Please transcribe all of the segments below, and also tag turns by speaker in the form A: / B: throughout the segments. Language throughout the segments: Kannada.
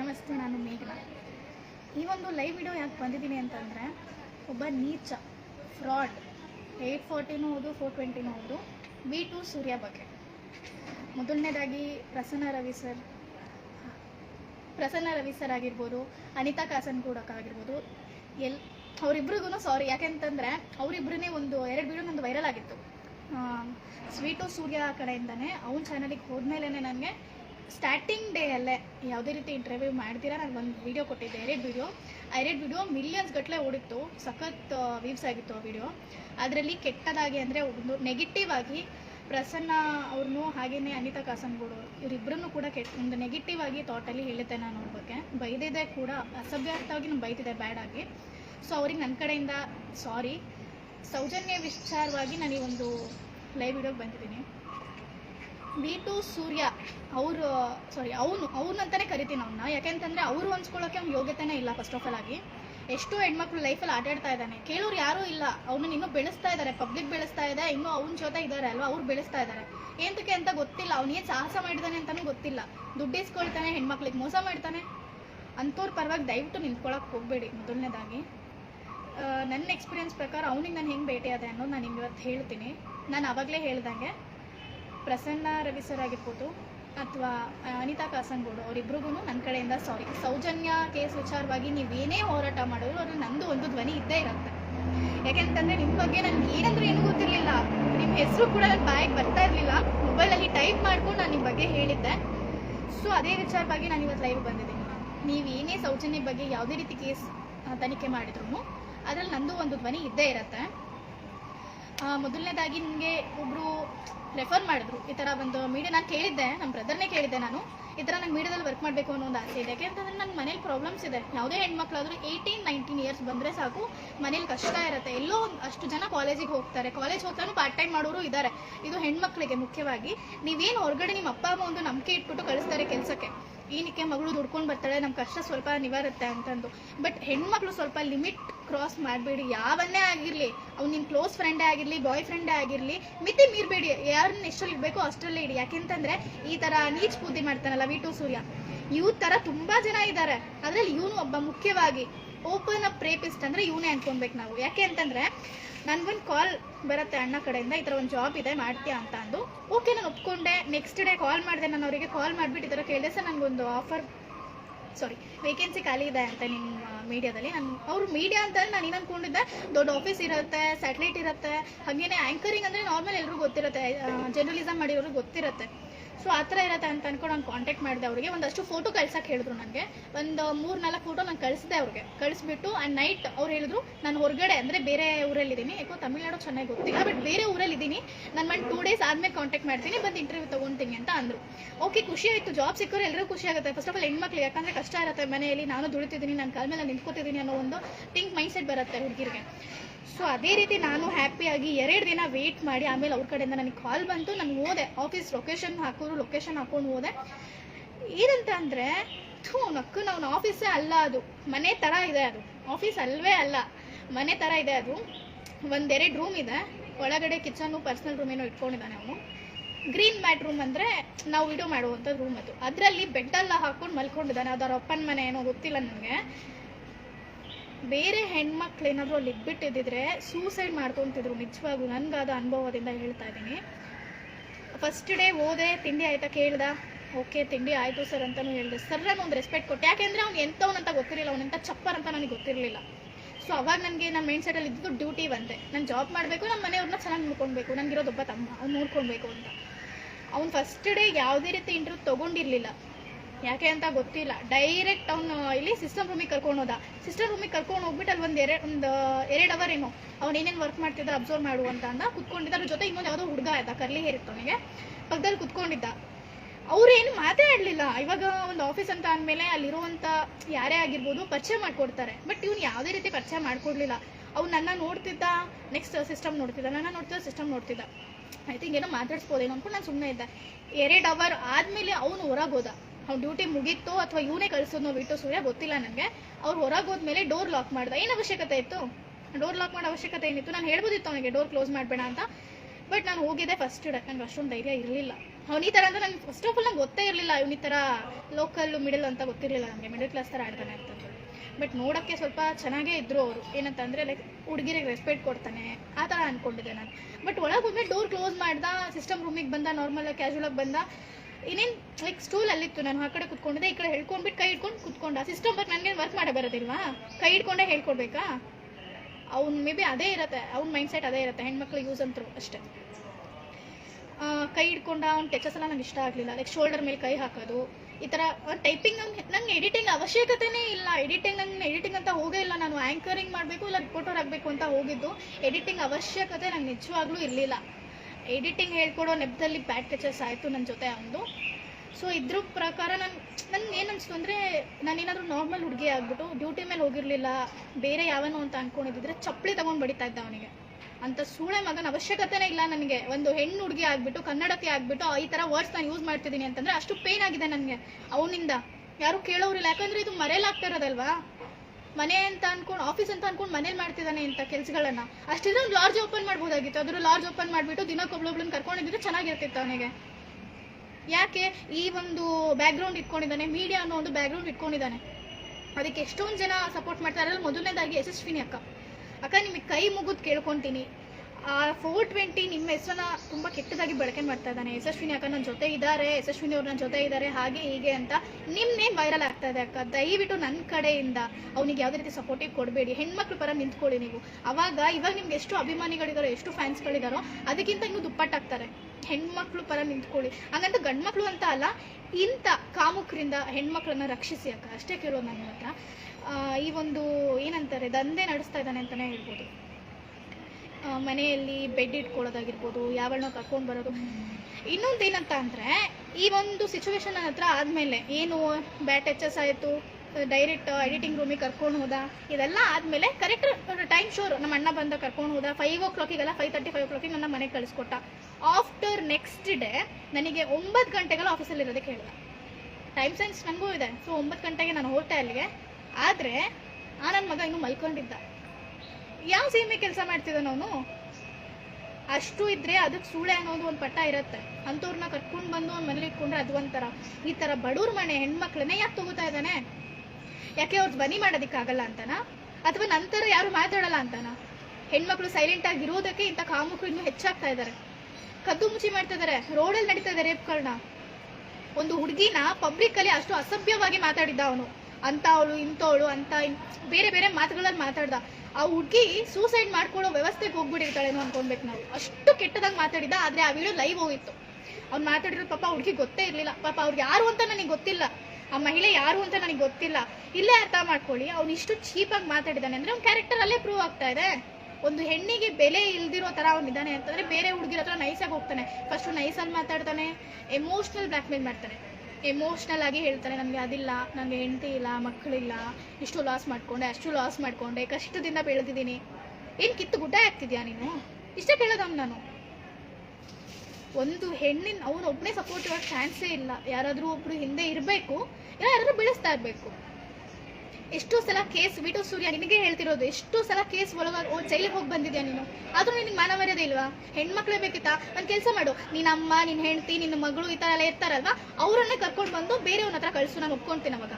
A: ನಮಸ್ತೆ ನಾನು ಮೇಘನಾ. ಈ ಒಂದು ಲೈವ್ ವಿಡಿಯೋ ಯಾಕೆ ಬಂದಿದ್ದೀನಿ ಅಂತಂದರೆ, ಒಬ್ಬ ನೀಚ ಫ್ರಾಡ್ ಏಯ್ಟ್ ಫಾರ್ಟಿನೂ ಹೌದು ಫೋರ್ ಟ್ವೆಂಟಿನೂ ಹೌದು ವಿ ಟು ಸೂರ್ಯ ಬಗ್ಗೆ. ಮೊದಲನೇದಾಗಿ ಪ್ರಸನ್ನ ರವಿ ಸರ್ ಪ್ರಸನ್ನ ರವಿ ಸರ್ ಆಗಿರ್ಬೋದು, ಅನಿತಾ ಕಾಸನ್ ಕಾಸನ್ಗೂಡಕ್ ಆಗಿರ್ಬೋದು, ಎಲ್ ಅವರಿಬ್ರಿಗೂ ಸಾರಿ ಯಾಕೆಂತಂದರೆ ಅವರಿಬ್ರನ್ನೇ ಒಂದು ಎರಡು ವಿಡಿಯೋ ನಂದು ವೈರಲ್ ಆಗಿತ್ತು. ಸ್ವೀಟು ಸೂರ್ಯ ಕಡೆಯಿಂದನೇ, ಅವನ ಚಾನಲಿಗೆ ಹೋದ್ಮೇಲೆ ನನಗೆ ಸ್ಟಾರ್ಟಿಂಗ್ ಡೇ ಅಲ್ಲೇ ಯಾವುದೇ ರೀತಿ ಇಂಟರ್ವ್ಯೂ ಮಾಡ್ತೀರಾ? ನಾನು ಒಂದು ವಿಡಿಯೋ ಕೊಟ್ಟಿದ್ದೆ, ಎರಡು ವಿಡಿಯೋ ಆ ಎರಡು ವಿಡಿಯೋ ಮಿಲಿಯನ್ಸ್ ಗಟ್ಟಲೆ ಓಡಿತ್ತು. ಸಖತ್ ವೀವ್ಸ್ ಆಗಿತ್ತು ಆ ವಿಡಿಯೋ ಅದರಲ್ಲಿ ಕೆಟ್ಟದಾಗಿ ಅಂದರೆ ಒಂದು ನೆಗೆಟಿವ್ ಆಗಿ ಪ್ರಸನ್ನ ಅವ್ರನ್ನೂ ಹಾಗೆಯೇ ಅನಿತಾ ಕಾಸನ್ಗೂಡು ಇವರಿಬ್ಬರನ್ನು ಕೂಡ ಕೆಟ್ಟ ಒಂದು ನೆಗೆಟಿವ್ ಆಗಿ ಥಾಟಲ್ಲಿ ಹೇಳುತ್ತೆ ನಾನು ಅವ್ರ ಬಗ್ಗೆ. ಬೈದಿದೆ ಕೂಡ ಅಸಭ್ಯಾರ್ಥವಾಗಿ ನಾನು ಬೇಡ ಆಗಿ. ಸೊ ಅವ್ರಿಗೆ ನನ್ನ ಕಡೆಯಿಂದ ಸಾರಿ ಸೌಜನ್ಯ ವಿಚಾರವಾಗಿ ನಾನು ಈ ಒಂದು ಲೈವ್ ವಿಡಿಯೋಗೆ ಬಂದಿದ್ದೀನಿ. ವಿ ಟು ಸೂರ್ಯ, ಅವರು ಸಾರಿ ಅವನು, ಅವನಂತಾನೆ ಕರಿತೀನಿ ಅವನ್ನ ಯಾಕೆಂತಂದ್ರೆ ಅವರು ಅನ್ಸ್ಕೊಳ್ಳೋಕೆ ಅವ್ನ ಯೋಗ್ಯತೆನೇ ಇಲ್ಲ ಫಸ್ಟ್ ಆಫ್ ಆಲ್ ಆಗಿ. ಎಷ್ಟು ಹೆಣ್ಮಕ್ಳು ಲೈಫಲ್ಲಿ ಆಟಾಡ್ತಾ ಇದ್ದಾನೆ. ಕೇಳೋರು ಯಾರೂ ಇಲ್ಲ. ಅವನನ್ನ ಇನ್ನೂ ಬೆಳೆಸ್ತಾ ಇದ್ದಾರೆ ಪಬ್ಲಿಕ್ ಬೆಳೆಸ್ತಾ ಇದೆ. ಇನ್ನೂ ಅವನ ಜೊತೆ ಇದ್ದಾರೆ ಅಲ್ವಾ? ಅವ್ರು ಬೆಳೆಸ್ತಾ ಇದ್ದಾರೆ ಏಂತಕ್ಕೆ ಅಂತ ಗೊತ್ತಿಲ್ಲ. ಅವನಿಗೆ ಸಾಹಸ ಮಾಡಿದಾನೆ ಅಂತಲೂ ಗೊತ್ತಿಲ್ಲ. ದುಡ್ಡು ಇಸ್ಕೊಳ್ತಾನೆ ಹೆಣ್ಮಕ್ಳಿಗೆ. ಮೋಸ ಮಾಡ್ತಾನೆ. ಅಂಥವ್ರ ಪರವಾಗಿ ದಯವಿಟ್ಟು ನಿಂತ್ಕೊಳಕ್ಕೆ ಹೋಗಬೇಡಿ ಮೊದಲನೇದಾಗಿ. ನನ್ನ ಎಕ್ಸ್ಪೀರಿಯನ್ಸ್ ಪ್ರಕಾರ ಅವನಿಗೆ ನಾನು ಹೆಂಗೆ ಭೇಟಿಯಾದೆ ಅನ್ನೋದು ನಾನು ನಿಮ್ಗೆ ಇವತ್ತು ಹೇಳ್ತೀನಿ. ನಾನು ಆವಾಗಲೇ ಹೇಳ್ದಂಗೆ. ಪ್ರಸನ್ನ ರವಿ ಸರ್ ಆಗಿರ್ಬೋದು ಅಥವಾ ಅನಿತಾ ಕಾಸನ್ಗೌಡು ಅವರಿಬ್ರಿಗೂ ನನ್ನ ಕಡೆಯಿಂದ ಸಾರಿ ಸೌಜನ್ಯ ಕೇಸ್ ವಿಚಾರವಾಗಿ ನೀವೇನೇ ಹೋರಾಟ ಮಾಡಿದ್ರು ಅದು ನಂದು ಒಂದು ಧ್ವನಿ ಇದ್ದೇ ಇರುತ್ತೆ. ಯಾಕೆಂತಂದ್ರೆ ನಿಮ್ಮ ಬಗ್ಗೆ ನನಗೆ ಏನಂದ್ರೂ ಏನೂ ಗೊತ್ತಿರಲಿಲ್ಲ. ನಿಮ್ಮ ಹೆಸರು ಕೂಡ ನನ್ನ ಬಾಯಿಗೆ ಬರ್ತಾ ಇರಲಿಲ್ಲ. ಮೊಬೈಲಲ್ಲಿ ಟೈಪ್ ಮಾಡ್ಕೊಂಡು ನಾನು ನಿಮ್ಮ ಬಗ್ಗೆ ಹೇಳಿದ್ದೆ. ಸೊ ಅದೇ ವಿಚಾರವಾಗಿ ನಾನು ಇವತ್ತು ಲೈವ್ ಬಂದಿದ್ದೀನಿ. ನೀವೇನೇ ಸೌಜನ್ಯ ಬಗ್ಗೆ ಯಾವುದೇ ರೀತಿ ಕೇಸ್ ತನಿಖೆ ಮಾಡಿದ್ರು ಅದರಲ್ಲಿ ನಂದು ಒಂದು ಧ್ವನಿ ಇದ್ದೇ ಇರುತ್ತೆ. ಮೊದಲನೇದಾಗಿ ನಿಮಗೆ ಒಬ್ಬರು ರೆಫರ್ ಮಾಡಿದ್ರು. ಈ ಥರ ಒಂದು ಮೀಡಿಯಾ ನಾನು ಕೇಳಿದ್ದೆ ನಮ್ಮ ಬ್ರದರ್ನೇ ಕೇಳಿದ್ದೆ ನಾನು. ಈ ಥರ ನಂಗೆ ಮೀಡಿಯಾದಲ್ಲಿ ವರ್ಕ್ ಮಾಡಬೇಕು ಅನ್ನೋ ಒಂದು ಆಸೆ ಇದೆ. ಯಾಕೆಂತಂದ್ರೆ ನನ್ನ ಮನೇಲಿ ಪ್ರಾಬ್ಲಮ್ಸ್ ಇದೆ. ಯಾವುದೇ ಹೆಣ್ಮಕ್ಳಾದರೂ ಏಯ್ಟೀನ್ ನೈನ್ಟೀನ್ ಇಯರ್ಸ್ ಬಂದರೆ ಸಾಕು, ಮನೇಲಿ ಕಷ್ಟ ಇರುತ್ತೆ. ಎಲ್ಲೋ ಅಷ್ಟು ಜನ ಕಾಲೇಜಿಗೆ ಹೋಗ್ತಾರೆ. ಕಾಲೇಜ್ ಹೋಗ್ತಾನು ಪಾರ್ಟ್ ಟೈಮ್ ಮಾಡೋರು ಇದ್ದಾರೆ ಇದು ಹೆಣ್ಮಕ್ಳಿಗೆ ಮುಖ್ಯವಾಗಿ. ನೀವೇನು ಹೊರಗಡೆ ನಿಮ್ಮ ಅಪ್ಪ, ಅಮ್ಮ ಒಂದು ನಂಬಿಕೆ ಇಟ್ಬಿಟ್ಟು ಕಳಿಸ್ತಾರೆ ಕೆಲಸಕ್ಕೆ. ಏನಕ್ಕೆ ಮಗಳು ದುಡ್ಕೊಂಡು ಬರ್ತಾಳೆ ನಮ್ಮ ಕಷ್ಟ ಸ್ವಲ್ಪ ನಿವಾರುತ್ತೆ ಅಂತಂದು. ಬಟ್ ಹೆಣ್ಮಕ್ಳು ಸ್ವಲ್ಪ ಲಿಮಿಟ್ ಕ್ರಾಸ್ ಮಾಡಬೇಡಿ. ಯಾವನ್ನೇ ಆಗಿರಲಿ ಅವ್ನು ನಿಮ್ಮ ಕ್ಲೋಸ್ ಫ್ರೆಂಡೇ ಆಗಿರಲಿ ಬಾಯ್ ಫ್ರೆಂಡೇ ಆಗಿರಲಿ, ಮಿತಿ ಮೀರಬೇಡಿ. ಯಾರನ್ನ ಎಷ್ಟರಲ್ಲಿ ಇಡಬೇಕು ಅಷ್ಟರಲ್ಲೇ ಇಡಿ. ಯಾಕೆಂತಂದ್ರೆ, ಈ ಥರ ನೀಚ್ ಬುದ್ಧಿ ಮಾಡ್ತಾನಲ್ಲ ವಿ ಟು ಸೂರ್ಯ. ಇವ್ ಥರ ತುಂಬಾ ಜನ ಇದ್ದಾರೆ ಅದರಲ್ಲಿ ಇವನು ಒಬ್ಬ ಮುಖ್ಯವಾಗಿ ಓಪನ್ ಅಪ್ ರೇಪಿಸ್ಟ್ ಅಂದ್ರೆ ಇವನೇ ಅನ್ಕೊಬೇಕು ನಾವು. ಯಾಕೆ ಅಂತಂದ್ರೆ ನನ್ಗೊಂದು ಕಾಲ್ ಬರುತ್ತೆ ಅಣ್ಣ ಕಡೆಯಿಂದ, ಈ ಥರ ಒಂದು ಜಾಬ್ ಇದೆ, ಮಾಡ್ತೀಯಾ ಅಂತ ಅಂದು. ಓಕೆ ನಾನು ಒಪ್ಕೊಂಡೆ. ನೆಕ್ಸ್ಟ್ ಡೇ ಕಾಲ್ ಮಾಡಿದೆ, ನಾನು ಅವರಿಗೆ ಕಾಲ್ ಮಾಡಿಬಿಟ್ಟು ಈ ಥರ ಕೇಳಿದೆ, ಸರ್, ನನಗೊಂದು ಆಫರ್ ಸಾರಿ ವೇಕೆನ್ಸಿ ಖಾಲಿ ಇದೆ ಅಂತ ನಿಮ್ಮ ಮೀಡಿಯಾದಲ್ಲಿ ನಾನು, ಅವ್ರು ಮೀಡಿಯಾ ಅಂತ ನಾನು ಏನು ಅನ್ಕೊಂಡಿದ್ದೆ, ದೊಡ್ಡ ಆಫೀಸ್ ಇರುತ್ತೆ ಸ್ಯಾಟಲೈಟ್ ಇರುತ್ತೆ, ಹಾಗೇನೆ ಆ್ಯಂಕರಿಂಗ್ ಅಂದರೆ ನಾರ್ಮಲ್ ಎಲ್ರಿಗೂ ಗೊತ್ತಿರುತ್ತೆ ಜರ್ನಲಿಸಮ್ ಮಾಡಿರೋರು ಗೊತ್ತಿರುತ್ತೆ. ಸೊ ಆ ಥರ ಇರತ್ತೆ ಅಂತ ಅನ್ಕೊಂಡು ನಾನು ಕಾಂಟ್ಯಾಕ್ಟ್ ಮಾಡಿದೆ ಅವರಿಗೆ. ಒಂದಷ್ಟು ಫೋಟೋ ಕಳ್ಸಕ್ಕೆ ಹೇಳಿದ್ರು ನನಗೆ ಒಂದು ಮೂರು ನಾಲ್ಕು ಫೋಟೋ ನಾನು ಕಳಿಸಿದೆ ಅವ್ರಿಗೆ. ಕಳಿಸ್ಬಿಟ್ಟು ಆ್ಯಂಡ್ ನೈಟ್ ಅವ್ರು ಹೇಳಿದ್ರು, ನಾನು ಹೊರಗಡೆ, ಅಂದರೆ ಬೇರೆ ಊರಲ್ಲಿದ್ದೀನಿ. ಯಾಕೋ ತಮಿಳ್ನಾಡು ಚೆನ್ನಾಗಿ ಗೊತ್ತಿಲ್ಲ ಬಟ್ ಬೇರೆ ಊರಲ್ಲಿದ್ದೀನಿ. ನಾನು ಮಂಡ್ ಟೂ ಡೇಸ್ ಆದಮೇಲೆ ಕಾಂಟ್ಯಾಕ್ಟ್ ಮಾಡ್ತೀನಿ, ಬಂದು ಇಂಟರ್ವ್ಯೂ ತೊಗೊತೀನಿ ಅಂತ ಅಂದರು. ಓಕೆ ಖುಷಿ ಆಯಿತು. ಜಾಬ್ ಸಿಕ್ಕೋರು ಎಲ್ಲರೂ ಖುಷಿ ಆಗುತ್ತೆ. ಫಸ್ಟ್ ಆಫ್ ಆಲ್ ಹೆಣ್ಮಕ್ಳು ಯಾಕಂದರೆ ಕಷ್ಟ ಇರುತ್ತೆ ಮನೆಯಲ್ಲಿ. ನಾನು ದುಡಿತಿದ್ದೀನಿ ನನ್ನ ಕಾಲ ಮೇಲೆ ನಿಂತ್ಕೋತಿದ್ದೀನಿ ಅನ್ನೋ ಒಂದು ಥಿಂಕ್ ಮೈಂಡ್ ಸೆಟ್ ಬರುತ್ತೆ ಹುಡುಗಿರಿಗೆ. ಸೊ ಅದೇ ರೀತಿ ನಾನು ಹ್ಯಾಪಿಯಾಗಿ ಎರಡು ದಿನ ವೇಟ್ ಮಾಡಿ, ಆಮೇಲೆ ಅವ್ರ ಕಡೆಯಿಂದ ನನಗೆ ಕಾಲ್ ಬಂತು. ನಾನು ಹೋದೆ. ಆಫೀಸ್ ಲೊಕೇಶನ್ ಹಾಕೋರು ಲೊಕೇಶನ್ ಹಾಕೊಂಡು ಹೋದೆ. ಏನಂತ ಅಂದರೆ, ಥೂ, ನಕ್ಕು ನಾವು ಆಫೀಸೇ ಅಲ್ಲ ಅದು. ಮನೆ ಥರ ಇದೆ ಅದು. ಆಫೀಸ್ ಅಲ್ವೇ ಅಲ್ಲ. ಮನೆ ಥರ ಇದೆ ಅದು. ಒಂದೆರಡು ರೂಮ್ ಇದೆ. ಒಳಗಡೆ ಕಿಚನು ಪರ್ಸ್ನಲ್ ರೂಮ್ ಏನೋ ಇಟ್ಕೊಂಡಿದ್ದಾನೆ ಅವನು. ಗ್ರೀನ್ ಮ್ಯಾಟ್ ರೂಮ್ ಅಂದರೆ ನಾವು ವಿಡಿಯೋ ಮಾಡುವಂಥ ರೂಮ್ ಅದು. ಅದರಲ್ಲಿ ಬೆಡ್ಡೆಲ್ಲ ಹಾಕೊಂಡು ಮಲ್ಕೊಂಡಿದ್ದಾನೆ. ಅದರ ಅಪ್ಪನ ಮನೆ ಏನೋ ಗೊತ್ತಿಲ್ಲ ನನಗೆ. ಬೇರೆ ಹೆಣ್ಮಕ್ಳು ಏನಾದರೂ ಅಲ್ಲಿ ಇದ್ಬಿಟ್ಟಿದ್ದಿದ್ರೆ ಸೂಸೈಡ್ ಮಾಡ್ಕೊತಿದ್ರು ನಿಜವಾಗೂ ನನಗಾದ ಅನುಭವದಿಂದ ಹೇಳ್ತಾ ಇದ್ದೀನಿ. ಫಸ್ಟ್ ಡೇ ಹೋದೆ, ತಿಂಡಿ ಆಯ್ತಾ ಕೇಳ್ದ? ಓಕೆ ತಿಂಡಿ ಆಯಿತು ಸರ್ ಅಂತಲೂ ಹೇಳಿದೆ. ಸರ್ ಒಂದು ರೆಸ್ಪೆಕ್ಟ್ ಕೊಟ್ಟೆ. ಯಾಕೆಂದರೆ ಅವ್ನು ಎಂಥವನಂತ ಗೊತ್ತಿರಲಿಲ್ಲ ಅವನೆಂಥ ಚಪ್ಪರ್ ಅಂತ ನನಗೆ ಗೊತ್ತಿರಲಿಲ್ಲ. ಸೊ ಅವಾಗ ನನಗೆ ನಮ್ಮ ಮೈಂಡ್ ಸೆಟಲ್ಲಿ ಇದ್ದಿದ್ದು ಡ್ಯೂಟಿ ಬಂದೆ. ನಾನು ಜಾಬ್ ಮಾಡಬೇಕು ನಮ್ಮ ಮನೆಯವ್ರನ್ನ ಚೆನ್ನಾಗಿ ನೋಡ್ಕೊಳ್ಬೇಕು. ನನಗಿರೋದೊಬ್ಬ ತಮ್ಮ, ಅವ್ನು ನೋಡ್ಕೊಳ್ಬೇಕು ಅಂತ. ಅವ್ನು ಫಸ್ಟ್ ಡೇ ಯಾವುದೇ ರೀತಿ ಇಂಟ್ರೂ ತೊಗೊಂಡಿರಲಿಲ್ಲ. ಯಾಕೆ ಅಂತ ಗೊತ್ತಿಲ್ಲ. ಡೈರೆಕ್ಟ್ ಅವನು ಇಲ್ಲಿ ಸಿಸ್ಟಮ್ ರೂಮಿಗೆ ಕರ್ಕೊಂಡು ಹೋದ. ಸಿಸ್ಟಮ್ ರೂಮಿಗೆ ಕರ್ಕೊಂಡು ಹೋಗ್ಬಿಟ್ಟು ಅಲ್ಲಿ ಒಂದು ಎರಡು ಒಂದು ಎರಡು ಅವರ್ ಏನೋ. ಅವ್ನು ಏನೇನು ವರ್ಕ್ ಮಾಡ್ತಿದ್ದ ಅಬ್ಸರ್ವ್ ಮಾಡು ಅಂತ ಅಂದ. ಕುತ್ಕೊಂಡಿದ್ದ. ಅದ್ರ ಜೊತೆ ಇನ್ನೊಂದು ಯಾವುದೋ ಹುಡುಗ ಆಯ್ತಾ, ಕರ್ಲಿ ಹೇರ್ ಇತ್ತು ಅವನಿಗೆ. ಪಕ್ಕದಲ್ಲಿ ಕುತ್ಕೊಂಡಿದ್ದ. ಅವ್ರೇನು ಮಾತೇ ಆಡಲಿಲ್ಲ. ಇವಾಗ ಒಂದು ಆಫೀಸ್ ಅಂತ ಅಂದಮೇಲೆ ಅಲ್ಲಿರುವಂಥ ಯಾರೇ ಆಗಿರ್ಬೋದು ಪರಿಚಯ ಮಾಡಿಕೊಡ್ತಾರೆ. ಬಟ್ ಇವ್ನು ಯಾವುದೇ ರೀತಿ ಪರಿಚಯ ಮಾಡಿಕೊಡ್ಲಿಲ್ಲ. ಅವ್ನು ನನ್ನ ನೋಡ್ತಿದ್ದ ನೆಕ್ಸ್ಟ್ ಸಿಸ್ಟಮ್ ನೋಡ್ತಿದ್ದ, ನನ್ನ ನೋಡ್ತಿದ್ದ ಸಿಸ್ಟಮ್ ನೋಡ್ತಿದ್ದ. ಐ ಥಿಂಕ್ ಏನೋ ಮಾತಾಡ್ಸ್ಬೋದೇನೋ ಅನ್ಕೊಂಡು ನಾನು ಸುಮ್ಮನೆ ಇದ್ದೆ. ಎರಡು ಅವರ್ ಆದಮೇಲೆ ಅವನು ಹೊರಗೆ ಅವ್ನ ಡ್ಯೂಟಿ ಮುಗೀತು ಅಥವಾ ಇವನೇ ಕಳಿಸೋದ್ನೋ ಬಿಟ್ಟು ಸೂರ್ಯ ಗೊತ್ತಿಲ್ಲ ನನಗೆ ಅವ್ರು ಹೊರಗೆ ಹೋದ್ಮೇಲೆ ಡೋರ್ ಲಾಕ್ ಮಾಡ್ದ. ಏನು ಅವಶ್ಯಕತೆ ಇತ್ತು? ಡೋರ್ ಲಾಕ್ ಮಾಡೋ ಅವಶ್ಯಕತೆ ಏನಿತ್ತು? ನಾನು ಹೇಳ್ಬೋದಿತ್ತು ಅವನಿಗೆ ಡೋರ್ ಕ್ಲೋಸ್ ಮಾಡಬೇಡ ಅಂತ. ಬಟ್ ನಾನು ಹೋಗಿದ್ದೆ ಫಸ್ಟ್ ಇಡಕ್ ನನಗೆ ಅಷ್ಟೊಂದು ಧೈರ್ಯ ಇರಲಿಲ್ಲ. ಅವ್ನು ಈ ಥರ ಅಂದರೆ ನಂಗೆ ಫಸ್ಟ್ ಆಫ್ ಆಲ್ ನಂಗೆ ಗೊತ್ತೇ ಇರಲಿಲ್ಲ ಇವ್ನ ಈ ಥರ ಲೋಕಲ್ ಮಿಡಲ್ ಅಂತ ಗೊತ್ತಿರಲಿಲ್ಲ ನನಗೆ ಮಿಡಲ್ ಕ್ಲಾಸ್ ಥರ ಆಡ್ತಾನೆ ಅಂತ ಬಟ್ ನೋಡೋಕ್ಕೆ ಸ್ವಲ್ಪ ಚೆನ್ನಾಗೇ ಇದ್ದರು ಅವರು. ಏನಂತಂದರೆ ಲೈಕ್ ಹುಡುಗಿರಿಗೆ ರೆಸ್ಪೆಕ್ಟ್ ಕೊಡ್ತಾನೆ. ಆ ಥರ ಅಂದ್ಕೊಂಡಿದ್ದೆ ನಾನು. ಬಟ್ ಒಳಗೆ ಹೋದ್ಮೇಲೆ ಡೋರ್ ಕ್ಲೋಸ್ ಮಾಡ್ದ ಸಿಸ್ಟಮ್ ರೂಮಿಗೆ ಬಂದ ನಾರ್ಮಲ್ ಕ್ಯಾಶುವಲಾಗಿ ಬಂದ. ಇನ್ನೇನು ಲೈಕ್ ಸ್ಟೂಲ್ ಅಲ್ಲಿತ್ತು, ನಾನು ಆ ಕಡೆ ಕುತ್ಕೊಂಡಿದ್ದೆ ಈ ಕಡೆ ಹೇಳ್ಕೊಂಡ್ಬಿಟ್ಟು ಕೈ ಇಟ್ಕೊಂಡು ಕುತ್ಕೊಂಡ. ಸಿಸ್ಟಮ್ ಬರ್ ನನಗೆ ವರ್ಕ್ ಮಾಡೇ ಬರೋದಿಲ್ವಾ ಕೈ ಇಟ್ಕೊಂಡೇ ಹೇಳ್ಕೊಡ್ಬೇಕಾ? ಅವ್ನು ಮೇ ಬಿ ಅದೇ ಇರುತ್ತೆ, ಅವ್ನ ಮೈಂಡ್ ಸೆಟ್ ಅದೇ ಇರುತ್ತೆ, ಹೆಣ್ಮಕ್ಳು ಯೂಸ್ ಅಂತರು ಅಷ್ಟೇ. ಕೈ ಹಿಡ್ಕೊಂಡ ಅವ್ನ ಟೆಚಸ್ ಎಲ್ಲ ನಂಗೆ ಇಷ್ಟ ಆಗಲಿಲ್ಲ. ಲೈಕ್ ಶೋಲ್ಡರ್ ಮೇಲೆ ಕೈ ಹಾಕೋದು, ಈ ಥರ ಟೈಪಿಂಗ್ ನಂಗೆ ಎಡಿಟಿಂಗ್ ಅವಶ್ಯಕತೆನೇ ಇಲ್ಲ. ಎಡಿಟಿಂಗ್ ನಂಗೆ ಎಡಿಟಿಂಗ್ ಅಂತ ಹೋಗೇ ಇಲ್ಲ. ನಾನು ಆ್ಯಂಕರಿಂಗ್ ಮಾಡಬೇಕು ಇಲ್ಲ ರಿಪೋರ್ಟರ್ ಆಗಬೇಕು ಅಂತ ಹೋಗಿದ್ದು ಎಡಿಟಿಂಗ್ ಅವಶ್ಯಕತೆ ನಂಗೆ ನಿಜವಾಗ್ಲೂ ಇರಲಿಲ್ಲ. ಎಡಿಟಿಂಗ್ ಹೇಳ್ಕೊಡೋ ನೆಪದಲ್ಲಿ ಬ್ಯಾಡ್ ಟಚಸ್ ಆಯಿತು ನನ್ನ ಜೊತೆ ಅವನು ಸೊ ಇದ್ರ ಪ್ರಕಾರ ನಾನು ನನ್ಗೆ ಏನು ಅನಿಸ್ತು ಅಂದರೆ ನಾನೇನಾದರೂ ನಾರ್ಮಲ್ ಹುಡುಗಿ ಆಗ್ಬಿಟ್ಟು ಡ್ಯೂಟಿ ಮೇಲೆ ಹೋಗಿರಲಿಲ್ಲ, ಬೇರೆ ಯಾವನೋ ಅಂತ ಅಂದ್ಕೊಂಡಿದ್ದಿದ್ರೆ ಚಪ್ಪಲಿ ತೊಗೊಂಡು ಬಡಿತಾ ಇದ್ದ ಅವನಿಗೆ. ಅಂತ ಸೂಳೆ ಮಗನ ಅವಶ್ಯಕತೆನೇ ಇಲ್ಲ ನನಗೆ. ಒಂದು ಹೆಣ್ಣು ಹುಡುಗಿ ಆಗಿಬಿಟ್ಟು, ಕನ್ನಡತಿ ಆಗಿಬಿಟ್ಟು ಈ ಥರ ವರ್ಡ್ಸ್ ನಾನು ಯೂಸ್ ಮಾಡ್ತಿದ್ದೀನಿ ಅಂತಂದರೆ ಅಷ್ಟು ಪೇನ್ ಆಗಿದೆ ನನಗೆ, ಅವನಿಂದ. ಯಾರು ಕೇಳೋರಿಲ್ಲ. ಯಾಕಂದರೆ ಇದು ಮರೆಯಲಾಗ್ತಾ ಇರೋದಲ್ವಾ? ಮನೆ ಅಂತ ಅನ್ಕೊಂಡು ಆಫೀಸ್ ಅಂತ ಅನ್ಕೊಂಡು ಮನೇಲಿ ಮಾಡ್ತಿದ್ದಾನೆ ಇಂಥ ಕೆಲಸಗಳನ್ನ. ಅಷ್ಟಿದ್ರೆ ಲಾರ್ಜ್ ಓಪನ್ ಮಾಡ್ಬೋದಾಗಿತ್ತು. ಅದ್ರ ಲಾಡ್ಜ್ ಓಪನ್ ಮಾಡಿಬಿಟ್ಟು ದಿನಕ್ಕೊಬ್ಳೊಬ್ಳನ್ನ ಕರ್ಕೊಂಡಿದ್ರೆ ಚೆನ್ನಾಗಿರ್ತಿತ್ತು ಅವನಿಗೆ. ಯಾಕೆ? ಈ ಒಂದು ಬ್ಯಾಕ್ಗ್ರೌಂಡ್ ಇಟ್ಕೊಂಡಿದ್ದಾನೆ ಮೀಡಿಯಾ ಅನ್ನೋ ಒಂದು ಬ್ಯಾಕ್ಗ್ರೌಂಡ್ ಇಟ್ಕೊಂಡಿದ್ದಾನೆ. ಅದಕ್ಕೆ ಎಷ್ಟೊಂದು ಜನ ಸಪೋರ್ಟ್ ಮಾಡ್ತಾರೆ. ಮೊದಲನೇದಾಗಿ ಯಶಸ್ವಿನಿ ಅಕ್ಕ ಅಕ್ಕ, ನಿಮಗೆ ಕೈ ಮುಗಿದು ಕೇಳ್ಕೊತೀನಿ. ಫೋರ್ ಟ್ವೆಂಟಿ ನಿಮ್ಮ ಹೆಸರನ್ನ ತುಂಬ ಕೆಟ್ಟದಾಗಿ ಬಳಕೆ ಮಾಡ್ತಾ ಇದ್ದಾನೆ. ಯಶಸ್ವಿನಿ ಅಕ್ಕ ನನ್ನ ಜೊತೆ ಇದ್ದಾರೆ. ಯಶಸ್ವಿನಿ ಅವ್ರು ನನ್ನ ಜೊತೆ ಇದ್ದಾರೆ. ಹಾಗೆ ಹೀಗೆ ಅಂತ ನಿಮ್ಮ ನೇಮ್ ವೈರಲ್ ಆಗ್ತಾ ಇದೆ ಅಕ್ಕ. ದಯವಿಟ್ಟು ನನ್ನ ಕಡೆಯಿಂದ ಅವನಿಗೆ ಯಾವುದೇ ರೀತಿ ಸಪೋರ್ಟಿವ್ ಕೊಡಬೇಡಿ. ಹೆಣ್ಮಕ್ಳು ಪರ ನಿಂತ್ಕೊಳ್ಳಿ ನೀವು. ಅವಾಗ ಇವಾಗ ನಿಮ್ಗೆ ಎಷ್ಟು ಅಭಿಮಾನಿಗಳಿದಾರೋ, ಎಷ್ಟು ಫ್ಯಾನ್ಸ್ಗಳಿದಾರೋ ಅದಕ್ಕಿಂತ ಇನ್ನೂ ದುಪ್ಪಟ್ಟಾಗ್ತಾರೆ. ಹೆಣ್ಮಕ್ಳು ಪರ ನಿಂತ್ಕೊಳ್ಳಿ. ಹಂಗಂತ ಗಂಡ್ಮಕ್ಳು ಅಂತ ಅಲ್ಲ, ಇಂಥ ಕಾಮುಕರಿಂದ ಹೆಣ್ಮಕ್ಳನ್ನ ರಕ್ಷಿಸಿ ಅಕ್ಕ. ಅಷ್ಟೇ ಕೇಳೋದು ನನ್ನ ಹತ್ರ. ಈ ಒಂದು ಏನಂತಾರೆ, ದಂಧೆ ನಡೆಸ್ತಾ ಇದ್ದಾನೆ ಅಂತಲೇ ಹೇಳ್ಬೋದು. ಮನೆಯಲ್ಲಿ ಬೆಡ್ ಇಟ್ಕೊಳ್ಳೋದಾಗಿರ್ಬೋದು, ಯಾವಳನ್ನ ಕರ್ಕೊಂಡು ಬರೋದು. ಇನ್ನೊಂದು ಏನಂತ ಅಂದರೆ, ಈ ಒಂದು ಸಿಚುವೇಶನ್ ನನ್ನ ಹತ್ರ ಆದಮೇಲೆ ಏನು ಬ್ಯಾಟ್ ಟಚಸ್ ಆಯಿತು ಡೈರೆಕ್ಟ್ ಎಡಿಟಿಂಗ್ ರೂಮಿಗೆ ಕರ್ಕೊಂಡು ಹೋದ, ಇದೆಲ್ಲ ಆದಮೇಲೆ ಕರೆಕ್ಟ್ ಟೈಮ್ ಶೋರ್ ನಮ್ಮ ಅಣ್ಣ ಬಂದ ಕರ್ಕೊಂಡು ಹೋದ ಫೈವ್ ಓ ಕ್ಲಾಕಿಗೆಲ್ಲ ಫೈವ್ ತರ್ಟಿ ಫೈವ್ ಓ ಕ್ಲಾಕಿಗೆ ನನ್ನ ಮನೆಗೆ ಕಳಿಸ್ಕೊಟ್ಟ. ಆಫ್ಟರ್ ನೆಕ್ಸ್ಟ್ ಡೇ ನನಗೆ ಒಂಬತ್ತು ಗಂಟೆಗೆಲ್ಲ ಆಫೀಸಲ್ಲಿ ಇರೋದಕ್ಕೆ ಹೇಳಿದ. ಟೈಮ್ ಸೆನ್ಸ್ ನನಗೂ ಇದೆ ಸೊ ಒಂಬತ್ತು ಗಂಟೆಗೆ ನಾನು ಹೋಗ್ತಾ ಅಲ್ಲಿಗೆ ಆದರೆ, ಆ ನನ್ನ ಮಗ ಇನ್ನೂ ಮಲ್ಕೊಂಡಿದ್ದ. ಯಾವ ಸೀಮೆ ಕೆಲಸ ಮಾಡ್ತಿದ್ದಾನ ಅವನು? ಅಷ್ಟು ಇದ್ರೆ ಅದಕ್ಕೆ ಸೂಳೆ ಅನ್ನೋದು ಒಂದು ಪಟ್ಟ ಇರುತ್ತೆ. ಅಂಥವ್ರನ್ನ ಕರ್ಕೊಂಡು ಬಂದು ಅವ್ನ ಮನೇಲಿ ಇಟ್ಕೊಂಡ್ರೆ ಅದು ಒಂಥರ, ಈ ಥರ ಬಡವ್ರ ಮನೆ ಹೆಣ್ಮಕ್ಳನ್ನೇ ಯಾಕೆ ತಗೋತಾ ಇದ್ದಾನೆ? ಯಾಕೆ ಅವ್ರು ಧ್ವನಿ ಮಾಡೋದಕ್ಕಾಗಲ್ಲ ಅಂತನಾ? ಅಥವಾ ನಂತರ ಯಾರು ಮಾತಾಡಲ್ಲ ಅಂತನಾ? ಹೆಣ್ಮಕ್ಳು ಸೈಲೆಂಟ್ ಆಗಿರೋದಕ್ಕೆ ಇಂಥ ಕಾಮುಕರು ಇನ್ನೂ ಹೆಚ್ಚಾಗ್ತಾ ಇದ್ದಾರೆ ಕದ್ದು ಮುಚ್ಚಿ ಮಾಡ್ತಾ ಇದ್ದಾರೆ ರೋಡಲ್ಲಿ ನಡೀತಾ ಇದೆ ರೇಪ್ಗಳನ್ನ ಒಂದು ಹುಡುಗಿನ ಪಬ್ಲಿಕ್ ಅಲ್ಲಿ ಅಷ್ಟು ಅಸಭ್ಯವಾಗಿ ಮಾತಾಡಿದ್ದ ಅವನು. ಅಂತ ಅವಳು ಇಂಥವಳು ಅಂತ ಬೇರೆ ಬೇರೆ ಮಾತುಗಳಲ್ಲಿ ಮಾತಾಡ್ದ. ಆ ಹುಡುಗಿ ಸೂಸೈಡ್ ಮಾಡ್ಕೊಳ್ಳೋ ವ್ಯವಸ್ಥೆಗೆ ಹೋಗ್ಬಿಟ್ಟಿರ್ತಾಳೇನೋ ಅನ್ಕೊಳ್ಬೇಕು ನಾವು. ಅಷ್ಟು ಕೆಟ್ಟದಾಗ ಮಾತಾಡಿದ ಆದ್ರೆ ಆ ವಿಡಿಯೋ ಲೈವ್ ಹೋಗಿತ್ತು. ಅವ್ನು ಮಾತಾಡಿರೋ ಪಾಪ ಹುಡುಗಿ ಗೊತ್ತೇ ಇರಲಿಲ್ಲ. ಪಾಪ ಅವ್ರಿಗೆ ಯಾರು ಅಂತ ನನಗೆ ಗೊತ್ತಿಲ್ಲ. ಆ ಮಹಿಳೆ ಯಾರು ಅಂತ ನನಗೆ ಗೊತ್ತಿಲ್ಲ. ಇಲ್ಲೇ ಅರ್ಥ ಮಾಡ್ಕೊಳ್ಳಿ, ಅವ್ನು ಇಷ್ಟು ಚೀಪಾಗಿ ಮಾತಾಡಿದ್ದಾನೆ ಅಂದರೆ ಅವ್ನ ಕ್ಯಾರೆಕ್ಟರ್ ಅಲ್ಲೇ ಪ್ರೂವ್ ಆಗ್ತಾ ಇದೆ. ಒಂದು ಹೆಣ್ಣಿಗೆ ಬೆಲೆ ಇಲ್ದಿರೋ ತರ ಅವನಿದ್ದಾನೆ ಅಂತಂದ್ರೆ ಬೇರೆ ಹುಡುಗಿರ ಹತ್ರ ನೈಸಾಗಿ ಹೋಗ್ತಾನೆ. ಫಸ್ಟ್ ನೈಸಲ್ಲಿ ಮಾತಾಡ್ತಾನೆ ಎಮೋಷ್ನಲ್ ಬ್ಲ್ಯಾಕ್ ಮೇಲ್ ಮಾಡ್ತಾನೆ. ಎಮೋಷ್ನಲ್ ಆಗಿ ಹೇಳ್ತಾರೆ, ನನಗೆ ಅದಿಲ್ಲ ನನಗೆ ಹೆಂಡತಿ ಇಲ್ಲ ಮಕ್ಕಳಿಲ್ಲ ಇಷ್ಟು ಲಾಸ್ ಮಾಡ್ಕೊಂಡೆ, ಅಷ್ಟು ಲಾಸ್ ಮಾಡ್ಕೊಂಡೆ, ಕಷ್ಟದಿಂದ ಬೆಳೆದಿದ್ದೀನಿ. ಏನು ಕಿತ್ತು ಗುಡ್ಡ ಆಗ್ತಿದ್ಯಾ ನೀನು? ಇಷ್ಟೇ ಕೇಳೋದಮ್ಮ ನಾನು. ಒಂದು ಹೆಣ್ಣಿನ ಅವನು ಒಬ್ಬನೇ ಸಪೋರ್ಟ್ ಇರೋ ಚಾನ್ಸೇ ಇಲ್ಲ. ಯಾರಾದರೂ ಒಬ್ಬರು ಹಿಂದೆ ಇರಬೇಕು, ಯಾರಾದರೂ ಬೆಳೆಸ್ತಾ ಇರಬೇಕು. ಎಷ್ಟೋ ಸಲ ಕೇಸ್ ವಿಟೋ ಸೂರ್ಯ ನಿನಗೆ ಹೇಳ್ತಿರೋದು, ಎಷ್ಟೋ ಸಲ ಕೇಸ್ ಒಳಗ ಜೈಲಿಗೆ ಹೋಗಿ ಬಂದಿದ್ಯಾ ನೀನು? ಆದ್ರೂ ನಿನಗೆ ಮಾನ ಮರ್ಯಾದೆ ಇಲ್ವಾ? ಹೆಣ್ಮಕ್ಳೇ ಬೇಕಿತ್ತಾ? ಒಂದು ಕೆಲಸ ಮಾಡು. ನಿನ್ನ ಅಮ್ಮ, ನಿನ್ನ ಹೆಂಡತಿ, ನಿನ್ನ ಮಗಳು ಈ ಥರ ಎಲ್ಲ ಇರ್ತಾರಲ್ವಾ? ಅವರನ್ನೇ ಕರ್ಕೊಂಡು ಬಂದು ಬೇರೆಯವ್ರ ಹತ್ರ ಕಳಿಸು, ನಾನು ಒಪ್ಕೊಂತೀನಿ ಅವಾಗ.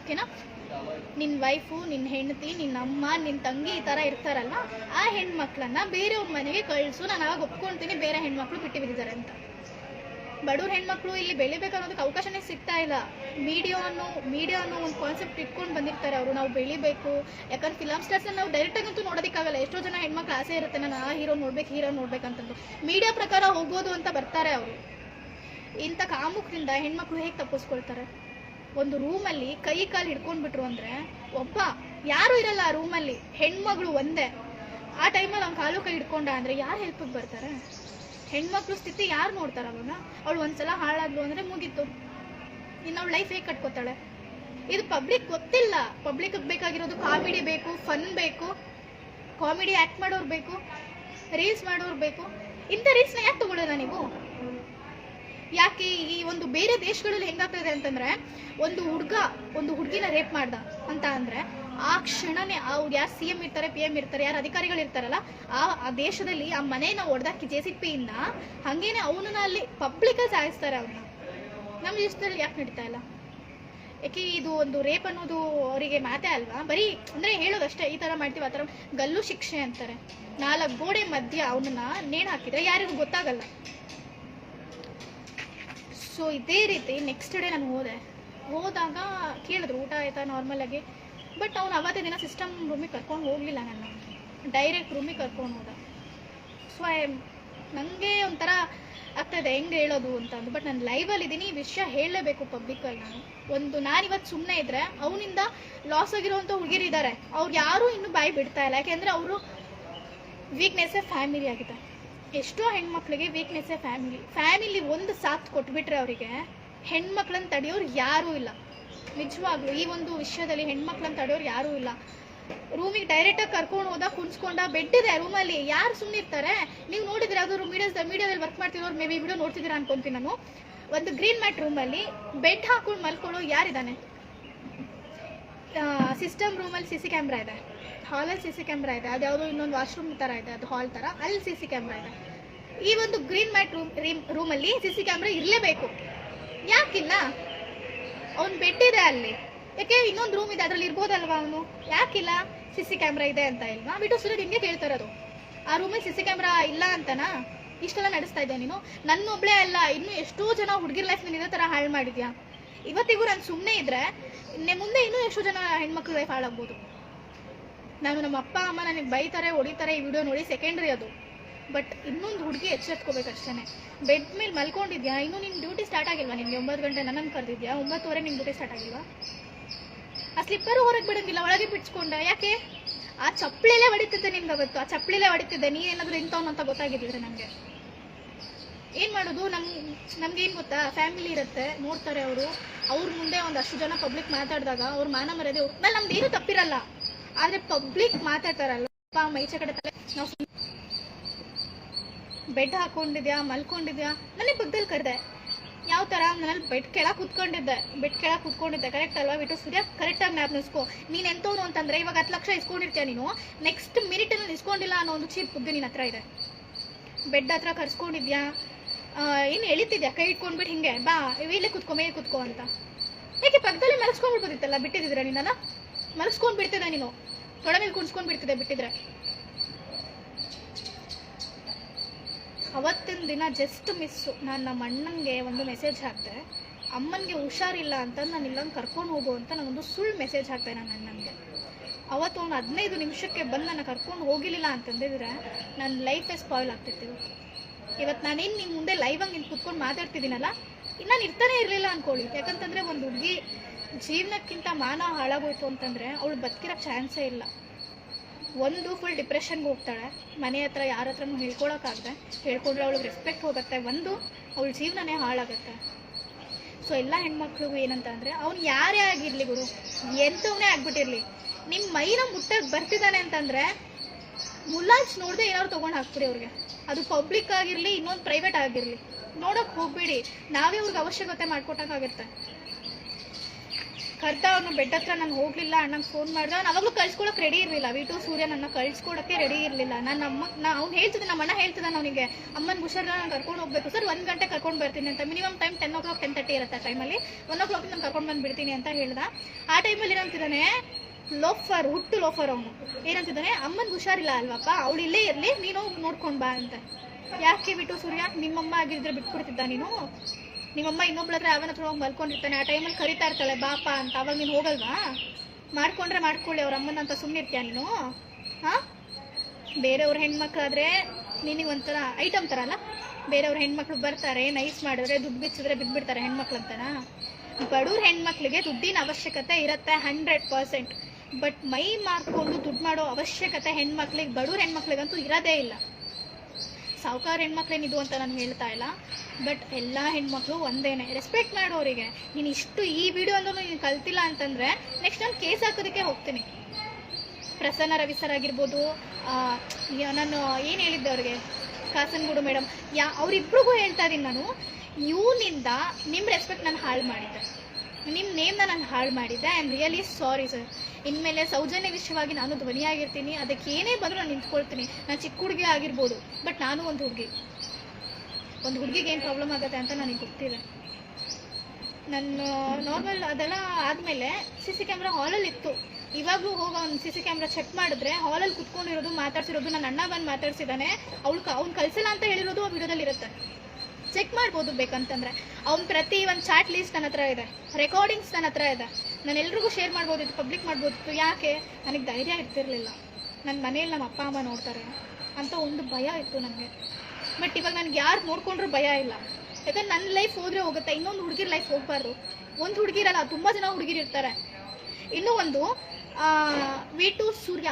A: ಓಕೆನಾ? ನಿನ್ನ ವೈಫು ನಿನ್ನ ಹೆಂಡತಿ, ನಿನ್ನ ಅಮ್ಮ ನಿನ್ನ ತಂಗಿ ಈ ಥರ ಇರ್ತಾರಲ್ಲ ಆ ಹೆಣ್ಮಕ್ಳನ್ನ ಬೇರೆಯವ್ರ ಮನೆಗೆ ಕಳಿಸು. ನಾನು ಅವಾಗ ಒಪ್ಕೊಳ್ತೀನಿ ಬೇರೆ ಹೆಣ್ಮಕ್ಳು ಬಿಟ್ಟು ಬಿದ್ದಿದ್ದಾರೆ ಅಂತ. ಬಡವ್ರ ಹೆಣ್ಮಕ್ಳು ಇಲ್ಲಿ ಬೆಳಿಬೇಕು ಅನ್ನೋದಕ್ಕೆ ಅವಕಾಶನೇ ಸಿಗ್ತಾ ಇಲ್ಲ. ಮೀಡಿಯಾ ಅನ್ನೋ ಮೀಡಿಯಾ ಅನ್ನೋ ಒಂದು ಕಾನ್ಸೆಪ್ಟ್ ಇಟ್ಕೊಂಡು ಬಂದಿರ್ತಾರೆ ಅವರು. ನಾವು ಬೆಳಿಬೇಕು. ಯಾಕಂದ್ರೆ ಫಿಲಮ್ ಸ್ಟಾರ್ಸ್ ನಾವು ಡೈರೆಕ್ಟ್ ಆಗಂತೂ ನೋಡೋದಕ್ಕಾಗಲ್ಲ. ಎಷ್ಟೋ ಜನ ಹೆಣ್ಮಕ್ಳು ಆಸೆ ಇರುತ್ತೆ, ನಾನು ಆ ಹೀರೋ ನೋಡ್ಬೇಕು ಹೀರೋ ನೋಡ್ಬೇಕಂತಂದು ಮೀಡಿಯಾ ಪ್ರಕಾರ ಹೋಗೋದು ಅಂತ ಬರ್ತಾರೆ ಅವರು. ಇಂಥ ಕಾಮುಕರಿಂದ ಹೆಣ್ಮಕ್ಳು ಹೇಗೆ ತಪ್ಪಿಸ್ಕೊಳ್ತಾರೆ? ಒಂದು ರೂಮಲ್ಲಿ ಕೈ ಕಾಲು ಹಿಡ್ಕೊಂಡ್ಬಿಟ್ರು ಅಂದ್ರೆ, ಒಬ್ಬ ಯಾರು ಇರಲ್ಲ ಆ ರೂಮಲ್ಲಿ ಹೆಣ್ಮಗಳು ಒಂದೇ. ಆ ಟೈಮಲ್ಲಿ ಅವ್ನು ಕಾಲು ಕೈ ಹಿಡ್ಕೊಂಡ ಅಂದ್ರೆ ಯಾರು ಹೆಲ್ಪಿಗೆ ಬರ್ತಾರೆ? ಹೆಣ್ಮಕ್ಳು ಸ್ಥಿತಿ ಯಾರು ನೋಡ್ತಾರ ಅವಾಗ ಅವಳು ಒಂದ್ಸಲ ಹಾಳಾದ್ಲು ಅಂದ್ರೆ ಮುಗೀತು. ಇನ್ನು ಅವ್ಳು ಲೈಫ್ ಹೇಗೆ ಕಟ್ಕೋತಾಳೆ? ಇದು ಪಬ್ಲಿಕ್ ಗೊತ್ತಿಲ್ಲ. ಪಬ್ಲಿಕ್ ಬೇಕಾಗಿರೋದು ಕಾಮಿಡಿ ಬೇಕು ಫನ್ ಬೇಕು ಕಾಮಿಡಿ ಆಕ್ಟ್ ಮಾಡೋರು ಬೇಕು ರೀಲ್ಸ್ ಮಾಡೋರು ಬೇಕು. ಇಂಥ ರೀಲ್ಸ್ನ ಯಾಕೆ ತಗೊಳ್ಳೋಣ ನೀವು? ಯಾಕೆ ಈ ಒಂದು ಬೇರೆ ದೇಶಗಳಲ್ಲಿ ಹೆಂಗಾಗ್ತದೆ ಅಂತಂದ್ರೆ, ಒಂದು ಹುಡುಗ, ಒಂದು ಹುಡುಗಿನ ರೇಪ್ ಮಾಡ್ದ ಅಂತ ಅಂದ್ರೆ ಆ ಕ್ಷಣನೇ ಅವ್ರು ಯಾರು ಸಿ ಎಂ ಇರ್ತಾರೆ ಪಿ ಎಂ ಇರ್ತಾರೆ, ಯಾರು ಅಧಿಕಾರಿಗಳು ಇರ್ತಾರಲ್ಲ, ಆ ಆ ದೇಶದಲ್ಲಿ ಆ ಮನೆನ ಹೊಡೆದಾಕಿ ಜೆ ಸಿ ಪಿಯಿಂದ ಹಂಗೇನೆ ಅವನನ್ನ ಅಲ್ಲಿ ಪಬ್ಲಿಕ್ ಸಾಯಿಸ್ತಾರೆ ಅವನ್ನ ನಮ್ಮ ದೇಶದಲ್ಲಿ ಯಾಕೆ ನಡೀತಾ ಇಲ್ಲ? ಯಾಕೆ ಇದು ಒಂದು ರೇಪ್ ಅನ್ನೋದು ಅವರಿಗೆ ಮಾತೆ ಅಲ್ವಾ? ಬರೀ ಅಂದ್ರೆ ಹೇಳೋದಷ್ಟೇ ಈ ತರ ಮಾಡ್ತೀವಿ, ಆ ಥರ ಗಲ್ಲು ಶಿಕ್ಷೆ ಅಂತಾರೆ. ನಾಲ್ಕು ಗೋಡೆ ಮಧ್ಯ ಅವನನ್ನ ನೇಣು ಹಾಕಿದ್ರೆ ಯಾರಿಗೂ ಗೊತ್ತಾಗಲ್ಲ. ಸೊ ಇದೇ ರೀತಿ ನೆಕ್ಸ್ಟ್ ಡೇ ನಾನು ಹೋದೆ. ಹೋದಾಗ ಕೇಳಿದ್ರು, ಊಟ ಆಯ್ತಾ ನಾರ್ಮಲ್ ಆಗಿ? ಬಟ್ ಅವ್ನು ಅವತ್ತೇ ದಿನ ಸಿಸ್ಟಮ್ ರೂಮಿಗೆ ಕರ್ಕೊಂಡು ಹೋಗಲಿಲ್ಲ ನನ್ನ ಡೈರೆಕ್ಟ್ ರೂಮಿಗೆ ಕರ್ಕೊಂಡು ಹೋದ. ಸೊ ಐ ನನಗೆ ಒಂಥರ ಆಗ್ತದೆ, ಹೆಂಗೆ ಹೇಳೋದು ಅಂತಂದು ಬಟ್ ನಾನು ಲೈವಲ್ಲಿ ಇದ್ದೀನಿ, ಈ ವಿಷಯ ಹೇಳಲೇಬೇಕು ಪಬ್ಲಿಕಲ್ಲಿ ನಾನು. ಒಂದು ನಾನು ಇವತ್ತು ಸುಮ್ಮನೆ ಇದ್ದರೆ ಅವನಿಂದ ಲಾಸ್ ಆಗಿರೋವಂಥ ಹುಡುಗಿರಿದ್ದಾರೆ ಅವ್ರು ಯಾರೂ ಇನ್ನೂ ಬಾಯಿ ಬಿಡ್ತಾ ಇಲ್ಲ. ಯಾಕೆಂದರೆ ಅವರು ವೀಕ್ನೆಸ್ಸೇ ಫ್ಯಾಮಿಲಿ ಆಗಿದೆ ಎಷ್ಟೋ ಹೆಣ್ಮಕ್ಳಿಗೆ ವೀಕ್ನೆಸ್ಸೇ ಫ್ಯಾಮಿಲಿ ಫ್ಯಾಮಿಲಿ ಒಂದು ಸಾಥ್ ಕೊಟ್ಬಿಟ್ರೆ ಅವರಿಗೆ ಹೆಣ್ಮಕ್ಳನ್ನ ತಡೆಯೋರು ಯಾರೂ ಇಲ್ಲ. ನಿಜವಾಗ್ಲೂ ಈ ಒಂದು ವಿಷಯದಲ್ಲಿ ಹೆಣ್ಮಕ್ಳನ್ನ ತಡೆಯೋರು ಯಾರೂ ಇಲ್ಲ. ರೂಮಿಗೆ ಡೈರೆಕ್ಟಾಗಿ ಕರ್ಕೊಂಡು ಹೋದ, ಕುಣಿಸ್ಕೊಂಡ ಬೆಡ್ ಇದೆ ರೂಮಲ್ಲಿ. ಯಾರು ಸುಮ್ಮನಿರ್ತಾರೆ ನೀವು ನೋಡಿದ್ರೆ ಯಾವ್ದಾದ್ರು ಮೀಡಿಯಾಸ್ ಮೀಡಿಯಾದಲ್ಲಿ ವರ್ಕ್ ಮಾಡ್ತಿರೋರು ಮೇ ಬಿ ವಿಡಿಯೋ ನೋಡ್ತಿದ್ದೀರಾ ಅನ್ಕೊಂತೀನಿ ನಾನು. ಒಂದು ಗ್ರೀನ್ ಮ್ಯಾಟ್ ರೂಮಲ್ಲಿ ಬೆಡ್ ಹಾಕೊಂಡು ಮಲ್ಕೊಳ್ಳೋ ಯಾರಿದ್ದಾನೆ ಸಿಸ್ಟಮ್ ರೂಮಲ್ಲಿ ಸಿ ಸಿ ಕ್ಯಾಮ್ರಾ ಇದೆ. ಹಾಲಲ್ಲಿ ಸಿ ಸಿ ಕ್ಯಾಮ್ರಾ ಇದೆ. ಅದು ಯಾವುದೋ ಇನ್ನೊಂದು ವಾಶ್ರೂಮ್ ಥರ ಇದೆ, ಅದು ಹಾಲ್ ಥರ ಅಲ್ಲಿ ಸಿ ಸಿ ಕ್ಯಾಮ್ರಾ ಇದೆ. ಈ ಒಂದು ಗ್ರೀನ್ ಮ್ಯಾಟ್ ರೂಮ್ ರೂಮಲ್ಲಿ ಸಿ ಸಿ ಕ್ಯಾಮ್ರಾ ಇರಲೇಬೇಕು. ಯಾಕಿಲ್ಲ? ಅವ್ನು ಬಿಟ್ಟಿದೆ ಅಲ್ಲಿ. ಯಾಕೆ ಇನ್ನೊಂದು ರೂಮ್ ಇದೆ, ಅದ್ರಲ್ಲಿ ಇರ್ಬೋದಲ್ವಾ ಅವನು? ಯಾಕಿಲ್ಲ? ಸಿ ಸಿ ಕ್ಯಾಮ್ರಾ ಇದೆ ಅಂತ ಇಲ್ವಾ? ಬಿಟ್ಟು ಸುರೇಶ್ ಹಿಂಗೆ ಕೇಳ್ತಾ ಇರೋದು. ಆ ರೂಮಲ್ಲಿ ಸಿ ಸಿ ಕ್ಯಾಮ್ರಾ ಇಲ್ಲ ಅಂತನಾ? ಇಷ್ಟೆಲ್ಲ ನಡೆಸ್ತಾ ಇದ್ದೆ ನೀನು? ನನ್ನ ಒಬ್ಳೆ ಅಲ್ಲ, ಇನ್ನೂ ಎಷ್ಟೋ ಜನ ಹುಡುಗಿರ್ ಲೈಫ್ ನೀನು ಇದೇ ಥರ ಹಾಳು ಮಾಡಿದ್ಯಾ? ಇವತ್ತಿಗೂ ನಾನು ಸುಮ್ಮನೆ ಇದ್ರೆ ಮುಂದೆ ಇನ್ನೂ ಎಷ್ಟೋ ಜನ ಹೆಣ್ಮಕ್ಳು ಲೈಫ್ ಹಾಳಾಗ್ಬೋದು. ನಾನು ನಮ್ಮ ಅಪ್ಪ, ಅಮ್ಮ ನನಗೆ ಬೈತಾರೆ, ಹೊಡಿತಾರೆ ಈ ವಿಡಿಯೋ ನೋಡಿ ಸೆಕೆಂಡ್ರಿ ಅದು. ಬಟ್ ಇನ್ನೊಂದು ಹುಡುಗಿ ಎಚ್ಚೆತ್ಕೋಬೇಕಷ್ಟೇ ಬೆಡ್ ಮೇಲೆ ಮಲ್ಕೊಂಡಿದ್ಯಾ? ಇನ್ನೂ ನಿನ್ನ ಡ್ಯೂಟಿ ಸ್ಟಾರ್ಟ್ ಆಗಿಲ್ವಾ ನಿಮಗೆ ಒಂಬತ್ತು ಗಂಟೆ ನನ್ನನ್ನು ಕರೆದಿದ್ಯಾ? ಒಂಬತ್ತುವರೆ ನಿನ್ನ ಡ್ಯೂಟಿ ಸ್ಟಾರ್ಟ್ ಆಗಿಲ್ವಾ? ಆ ಸ್ಲಿಪ್ಪರು ಹೊರಗೆ ಬಿಡೋಂಗಿಲ್ಲ, ಒಳಗೆ ಬಿಡ್ಸ್ಕೊಂಡ ಯಾಕೆ? ಆ ಚಪ್ಪಲಿಲೇ ಹೊಡಿತಿದ್ದೆ ನಿಮ್ಗೆ ಅವತ್ತು. ಆ ಚಪ್ಪಲಿಲೇ ಹೊಡಿತಿದ್ದೆ. ನೀನೇನಾದರೂ ಇಂಥವ್ನು ಅಂತ ಗೊತ್ತಾಗಿದ್ದಿದ್ರೆ ನನಗೆ ಏನು ಮಾಡೋದು? ನಮ್, ನಮ್ಗೆ ಏನು ಗೊತ್ತಾ? ಫ್ಯಾಮಿಲಿ ಇರುತ್ತೆ, ನೋಡ್ತಾರೆ ಅವರು. ಅವ್ರ ಮುಂದೆ ಒಂದಷ್ಟು ಜನ ಪಬ್ಲಿಕ್ ಮಾತಾಡಿದಾಗ ಅವ್ರ ಮಾನ ಮರ್ಯಾದೆ ಮೇಲೆ ನಮ್ದು ಏನು ತಪ್ಪಿರಲ್ಲ. ಆದರೆ ಪಬ್ಲಿಕ್ ಮಾತಾಡ್ತಾರಲ್ಲ. ಅಪ್ಪ ಕಡೆ ತಲೆ ನಾವು ಬೆಡ್ ಹಾಕೊಂಡಿದ್ಯಾ, ಮಲ್ಕೊಂಡಿದ್ಯಾ? ನನಗೆ ಪಕ್ಕದಲ್ಲಿ ಕರೆದೆ. ಯಾವ ಥರ ನಾನು ಬೆಡ್ ಕೆಳಗೆ ಕುತ್ಕೊಂಡಿದ್ದೆ. ಬೆಡ್ ಕೆಳಗೆ ಕುತ್ಕೊಂಡಿದ್ದೆ. ಕರೆಕ್ಟ್ ಅಲ್ವಾ ಬಿಟ್ಟು ಸೂರ್ಯ? ಕರೆಕ್ಟಾಗಿ ಮ್ಯಾಪ್ ನಿಸ್ಕೋ ನೀನು ಎಂತವನು ಅಂತಂದ್ರೆ ಇವಾಗ ಹತ್ತು ಲಕ್ಷ ಇಸ್ಕೊಂಡಿರ್ತೀಯ ನೀನು? ನೆಕ್ಸ್ಟ್ ಮಿನಿಟಲ್ಲಿ ಇಸ್ಕೊಂಡಿಲ್ಲ ಅನ್ನೋ ಒಂದು ಚೀಪ್ ಬುದ್ಧಿ ನಿನ್ನ ಹತ್ರ ಇದೆ. ಬೆಡ್ ಹತ್ರ ಕರ್ಸ್ಕೊಂಡಿದ್ಯಾ? ಏನು ಎಳಿತಿದ್ಯಾ? ಕೈ ಇಟ್ಕೊಂಡ್ಬಿಟ್ಟು ಹಿಂಗೆ, ಬಾ, ಇಲ್ಲೇ ಕುತ್ಕೊ, ಮೇಲೆ ಕುತ್ಕೊ ಅಂತ. ಯಾಕೆ ಪಕ್ಕದಲ್ಲಿ ಮಲಸ್ಕೊಂಡ್ಬಿಡ್ಬೋದಿತ್ತಲ್ಲ ಬಿಟ್ಟಿದ್ರೆ ನಿನ್ನ ಮಲಸ್ಕೊಂಡ್ ಬಿಡ್ತಿದ್ದೆ ನೀನು. ತೊಡೆ ಮೇಲೆ ಕುಣಿಸ್ಕೊಂಡು ಬಿಡ್ತಿದ್ದೆ ಬಿಟ್ಟಿದ್ರೆ. ಅವತ್ತಿನ ದಿನ ಜಸ್ಟ್ ಮಿಸ್ಸು ನಾನು ನಮ್ಮ ಅಣ್ಣಂಗೆ ಒಂದು ಮೆಸೇಜ್ ಹಾಕಿದೆ. ಅಮ್ಮನಿಗೆ ಹುಷಾರಿಲ್ಲ ಅಂತ ನಾನು ಇಲ್ಲಂಗೆ ಕರ್ಕೊಂಡು ಹೋಗು ಅಂತ ನನಗೊಂದು ಸುಳ್ಳು ಮೆಸೇಜ್ ಹಾಕ್ದೆ ನನ್ನ ಅಣ್ಣನಿಗೆ. ಅವತ್ತು ಒಂದು ಹದಿನೈದು ನಿಮಿಷಕ್ಕೆ ಬಂದು ನಾನು ಕರ್ಕೊಂಡು ಹೋಗಿಲಿಲ್ಲ ಅಂತಂದಿದ್ರೆ ನನ್ನ ಲೈಫೇ ಸ್ಪಾಯ್ಲ್ ಆಗ್ತಿತ್ತು. ಇವತ್ತು ನಾನೇನು ನಿಮ್ಮ ಮುಂದೆ ಲೈವಾಗಿ ನಿಂತು ಕುತ್ಕೊಂಡು ಮಾತಾಡ್ತಿದ್ದೀನಲ್ಲ ನಾನು ಇರ್ತಾನೆ ಇರಲಿಲ್ಲ ಅಂದ್ಕೊಳ್ಳಿ ಯಾಕಂತಂದರೆ ಒಂದು ಹುಡುಗಿ ಜೀವನಕ್ಕಿಂತ ಮಾನ ಹಾಳಾಗೋಯ್ತು ಅಂತಂದರೆ ಅವಳು ಬದುಕಿರೋ ಚಾನ್ಸೇ ಇಲ್ಲ. ಒಂದು ಫುಲ್ ಡಿಪ್ರೆಷನ್ಗೆ ಹೋಗ್ತಾಳೆ. ಮನೆ ಹತ್ರ ಯಾರ ಹತ್ರನೂ ಹೇಳ್ಕೊಳಕ್ಕಾಗದೆ. ಹೇಳ್ಕೊಂಡ್ರೆ ಅವಳಿಗೆ ರೆಸ್ಪೆಕ್ಟ್ ಹೋಗುತ್ತೆ. ಒಂದು, ಅವಳ ಜೀವನನೇ ಹಾಳಾಗುತ್ತೆ. ಸೊ ಎಲ್ಲ ಹೆಣ್ಮಕ್ಳಿಗೂ ಏನಂತ ಅಂದರೆ, ಅವ್ನು ಯಾರೇ ಆಗಿರಲಿ ಗುರು, ಎಂಥವನೇ ಆಗ್ಬಿಟ್ಟಿರಲಿ. ನಿಮ್ಮ ಮೈನ ಮುಟ್ಟಕ್ಕೆ ಬರ್ತಿದ್ದಾನೆ ಅಂತಂದರೆ, ಮುಲಾಜ್ ನೋಡದೆ ಏನಾದ್ರು ತೊಗೊಂಡು ಹಾಕ್ಬಿಡಿ ಅವ್ರಿಗೆ. ಅದು ಪಬ್ಲಿಕ್ ಆಗಿರಲಿ, ಇನ್ನೊಂದು ಪ್ರೈವೇಟ್ ಆಗಿರಲಿ. ನೋಡೋಕೆ ಹೋಗ್ಬೇಡಿ. ನಾವೇ ಅವ್ರಿಗೆ ಅವಶ್ಯಕತೆ ಮಾಡ್ಕೊಟ್ಟಂಗಾಗುತ್ತೆ. ಕರ್ತ ಅವನು ಬೆಟ್ಟ ಹತ್ರ ನಾನು ಹೋಗ್ಲಿಲ್ಲ, ಅಣ್ಣಂಗೆ ಫೋನ್ ಮಾಡ್ದೆ. ಅವ್ನು ಅವಾಗಲೂ ಕಳ್ಸ್ಕೊಳಕ್ಕೆ ರೆಡಿ ಇರಲಿಲ್ಲ. ವಿಟು, ಸೂರ್ಯ ನನ್ನ ಕಳ್ಸ್ಕೊಡಕ್ಕೆ ರೆಡಿ ಇರಲಿಲ್ಲ. ನಾನು ಅಮ್ಮ ನಾ ಅವ್ನು ಹೇಳ್ತಿದ್ದೆ, ನಮ್ಮ ಅಣ್ಣ ಹೇಳ್ತಿದ್ದಾನೆ ಅವನಿಗೆ, ಅಮ್ಮನ ಹುಷಾರಿಲ್ಲ ನಾನು ಕರ್ಕೊಂಡು ಹೋಗ್ಬೇಕು. ಸರ್, ಒಂದು ಗಂಟೆ ಕರ್ಕೊಂಡು ಬರ್ತೀನಿ ಅಂತ. Minimum time ten o'clock ten thirty ಇರುತ್ತೆ ಆ ಟೈಮಲ್ಲಿ ಒನ್ ಓ ಕ್ಲಾಕ್ ನಾನು ಕರ್ಕೊಂಡು ಬಂದುಬಿಡ್ತೀನಿ ಅಂತ ಹೇಳ್ದ. ಆ ಟೈಮಲ್ಲಿ ಏನಂತಿದ್ದಾನೆ, ಲೋಫರ್, ಹುಟ್ಟು ಲೋಫರ್ ಅವನು. ಏನಂತಿದ್ದಾನೆ, ಅಮ್ಮನ ಹುಷಾರಿಲ್ಲ ಅಲ್ವಪ್ಪ, ಅವಳು ಇಲ್ಲೇ ಇರಲಿ, ನೀನು ನೋಡ್ಕೊಂಡು ಬಾ ಅಂತ. ಯಾಕೆ ಬಿಟ್ಟು ಸೂರ್ಯ? ನಿಮ್ಮಮ್ಮ ಆಗಿದ್ರೆ ಬಿಟ್ಕೊಡ್ತಿದ್ದ ನೀನು? ನಿಮ್ಮಮ್ಮ ಇನ್ನೊಬ್ಳ ಹತ್ರ ಅವನ ಹತ್ರ ಹೋಗಿ ಮಲ್ಕೊಂಡಿರ್ತಾನೆ. ಆ ಟೈಮಲ್ಲಿ ಕರಿತಾ ಇರ್ತಾಳೆ, ಬಾಪ ಅಂತ. ಅವಾಗ ನೀನು ಹೋಗಲ್ವಾ? ಮಾಡ್ಕೊಂಡ್ರೆ ಮಾಡ್ಕೊಳ್ಳಿ, ಅವ್ರ ಅಮ್ಮನ ಅಂತ ಸುಮ್ಮನೆ ಇರ್ತೀಯ ನೀನು? ಹಾಂ? ಬೇರೆಯವ್ರ ಹೆಣ್ಮಕ್ಳಾದ್ರೆ ನಿನಗೆ ಒಂಥರ ಐಟಮ್ ಥರ ಅಲ್ಲ? ಬೇರೆಯವ್ರ ಹೆಣ್ಮಕ್ಳು ಬರ್ತಾರೆ ನೈಸ್ ಮಾಡಿದ್ರೆ ದುಡ್ಡು ಬಿಚ್ಚಿದ್ರೆ ಬಿದ್ದುಬಿಡ್ತಾರೆ ಹೆಣ್ಮಕ್ಳು ಅಂತನಾ? ಬಡವ್ರ ಹೆಣ್ಮಕ್ಳಿಗೆ ದುಡ್ಡಿನ ಅವಶ್ಯಕತೆ ಇರುತ್ತೆ ಹಂಡ್ರೆಡ್ ಪರ್ಸೆಂಟ್ ಬಟ್ ಮೈ ಮಾರ್ಕೊಂಡು ದುಡ್ಡು ಮಾಡೋ ಅವಶ್ಯಕತೆ ಹೆಣ್ಮಕ್ಳಿಗೆ, ಬಡವ್ರ ಹೆಣ್ಮಕ್ಳಿಗಂತೂ ಇರೋದೇ ಇಲ್ಲ. ಸಾವುಕಾರ ಹೆಣ್ಮಕ್ಳೇನಿದು ಅಂತ ನಾನು ಹೇಳ್ತಾ ಇಲ್ಲ. ಬಟ್ ಎಲ್ಲ ಹೆಣ್ಮಕ್ಳು ಒಂದೇನೆ. ರೆಸ್ಪೆಕ್ಟ್ ಮಾಡೋರಿಗೆ. ನೀನು ಇಷ್ಟು ಈ ವಿಡಿಯೋ ಅಂದ್ರೂ ನೀನು ಕಲ್ತಿಲ್ಲ ಅಂತಂದರೆ ನೆಕ್ಸ್ಟ್ ನಾನು ಕೇಸ್ ಹಾಕೋದಕ್ಕೆ ಹೋಗ್ತೀನಿ. ಪ್ರಸನ್ನ ರವಿ ಸರ್ ಆಗಿರ್ಬೋದು ನಾನು ಏನು ಹೇಳಿದ್ದೆ ಅವ್ರಿಗೆ? ಕಾಸನಗೂಡು ಮೇಡಮ್ ಯಾ, ಅವರಿಬ್ರಿಗೂ ಹೇಳ್ತಾ ಇದ್ದೀನಿ ನಾನು, ಇವನಿಂದ ನಿಮ್ಮ ರೆಸ್ಪೆಕ್ಟ್ ನಾನು ಹಾಳು ಮಾಡಿದ್ದೆ. ನಿಮ್ಮ ನೇಮ್ನ ನಾನು ಹಾಳು ಮಾಡಿದ್ದೆ. I am really sorry sir ಇನ್ಮೇಲೆ ಸೌಜನ್ಯ ವಿಷಯವಾಗಿ ನಾನು ಧ್ವನಿಯಾಗಿರ್ತೀನಿ. ಅದಕ್ಕೆ ಏನೇ ಬಂದರೂ ನಾನು ನಿಂತ್ಕೊಳ್ತೀನಿ. ನಾನು ಚಿಕ್ಕ ಹುಡುಗಿ ಆಗಿರ್ಬೋದು. ಬಟ್ ನಾನು ಒಂದು ಹುಡುಗಿ. ಒಂದು ಹುಡುಗಿಗೆ ಏನು ಪ್ರಾಬ್ಲಮ್ ಆಗುತ್ತೆ ಅಂತ ನನಗೆ ಗೊತ್ತಿದೆ ನನ್ನ ನಾರ್ಮಲ್ ಅದೆಲ್ಲ ಆದಮೇಲೆ ಸಿ ಸಿ ಕ್ಯಾಮ್ರಾ ಹಾಲಲ್ಲಿ ಇತ್ತು. ಇವಾಗಲೂ ಹೋಗಿ ಅವ್ನು ಸಿ ಸಿ ಕ್ಯಾಮ್ರಾ ಚೆಕ್ ಮಾಡಿದ್ರೆ ಹಾಲಲ್ಲಿ ಕುತ್ಕೊಂಡಿರೋದು, ಮಾತಾಡ್ಸಿರೋದು ನನ್ನ ಅಣ್ಣ ಬಂದು ಮಾತಾಡ್ಸಿದ್ದಾನೆ ಅವಳು ಅವ್ನು ಕಲಿಸಲ್ಲ ಅಂತ ಹೇಳಿರೋದು ಆ ವಿಡಿಯೋದಲ್ಲಿ ಇರುತ್ತೆ ಚೆಕ್ ಮಾಡ್ಬೋದು ಬೇಕಂತಂದ್ರೆ. ಅವ್ನ ಪ್ರತಿ ಒಂದು ಚಾಟ್ ಲೀಸ್ಟ್ ನನ್ನ ಹತ್ರ ಇದೆ. ರೆಕಾರ್ಡಿಂಗ್ಸ್ ನನ್ನ ಹತ್ರ ಇದೆ. ನಾನು ಎಲ್ರಿಗೂ ಶೇರ್ ಮಾಡ್ಬೋದಿತ್ತು ಪಬ್ಲಿಕ್ ಮಾಡ್ಬೋದಿತ್ತು ಯಾಕೆ? ನನಗೆ ಧೈರ್ಯ ಇರ್ತಿರ್ಲಿಲ್ಲ. ನನ್ನ ಮನೇಲಿ ನಮ್ಮ ಅಪ್ಪ, ಅಮ್ಮ ನೋಡ್ತಾರೆ. ಅಂತ ಒಂದು ಭಯ ಇತ್ತು ನನಗೆ. ಬಟ್ ಇವಾಗ ನನಗೆ ಯಾರು ನೋಡ್ಕೊಂಡ್ರೂ ಭಯ ಇಲ್ಲ. ಯಾಕಂದ್ರೆ ನನ್ನ ಲೈಫ್ ಹೋದ್ರೆ ಹೋಗುತ್ತೆ. ಇನ್ನೊಂದು ಹುಡುಗಿರ ಲೈಫ್ ಹೋಗ್ಬಾರ್ದು. ಒಂದು ಹುಡುಗಿರಲ್ಲ ತುಂಬ ಜನ ಹುಡುಗಿರಿರ್ತಾರೆ ಇನ್ನೂ ಒಂದು ವಿ ಟು ಸೂರ್ಯ.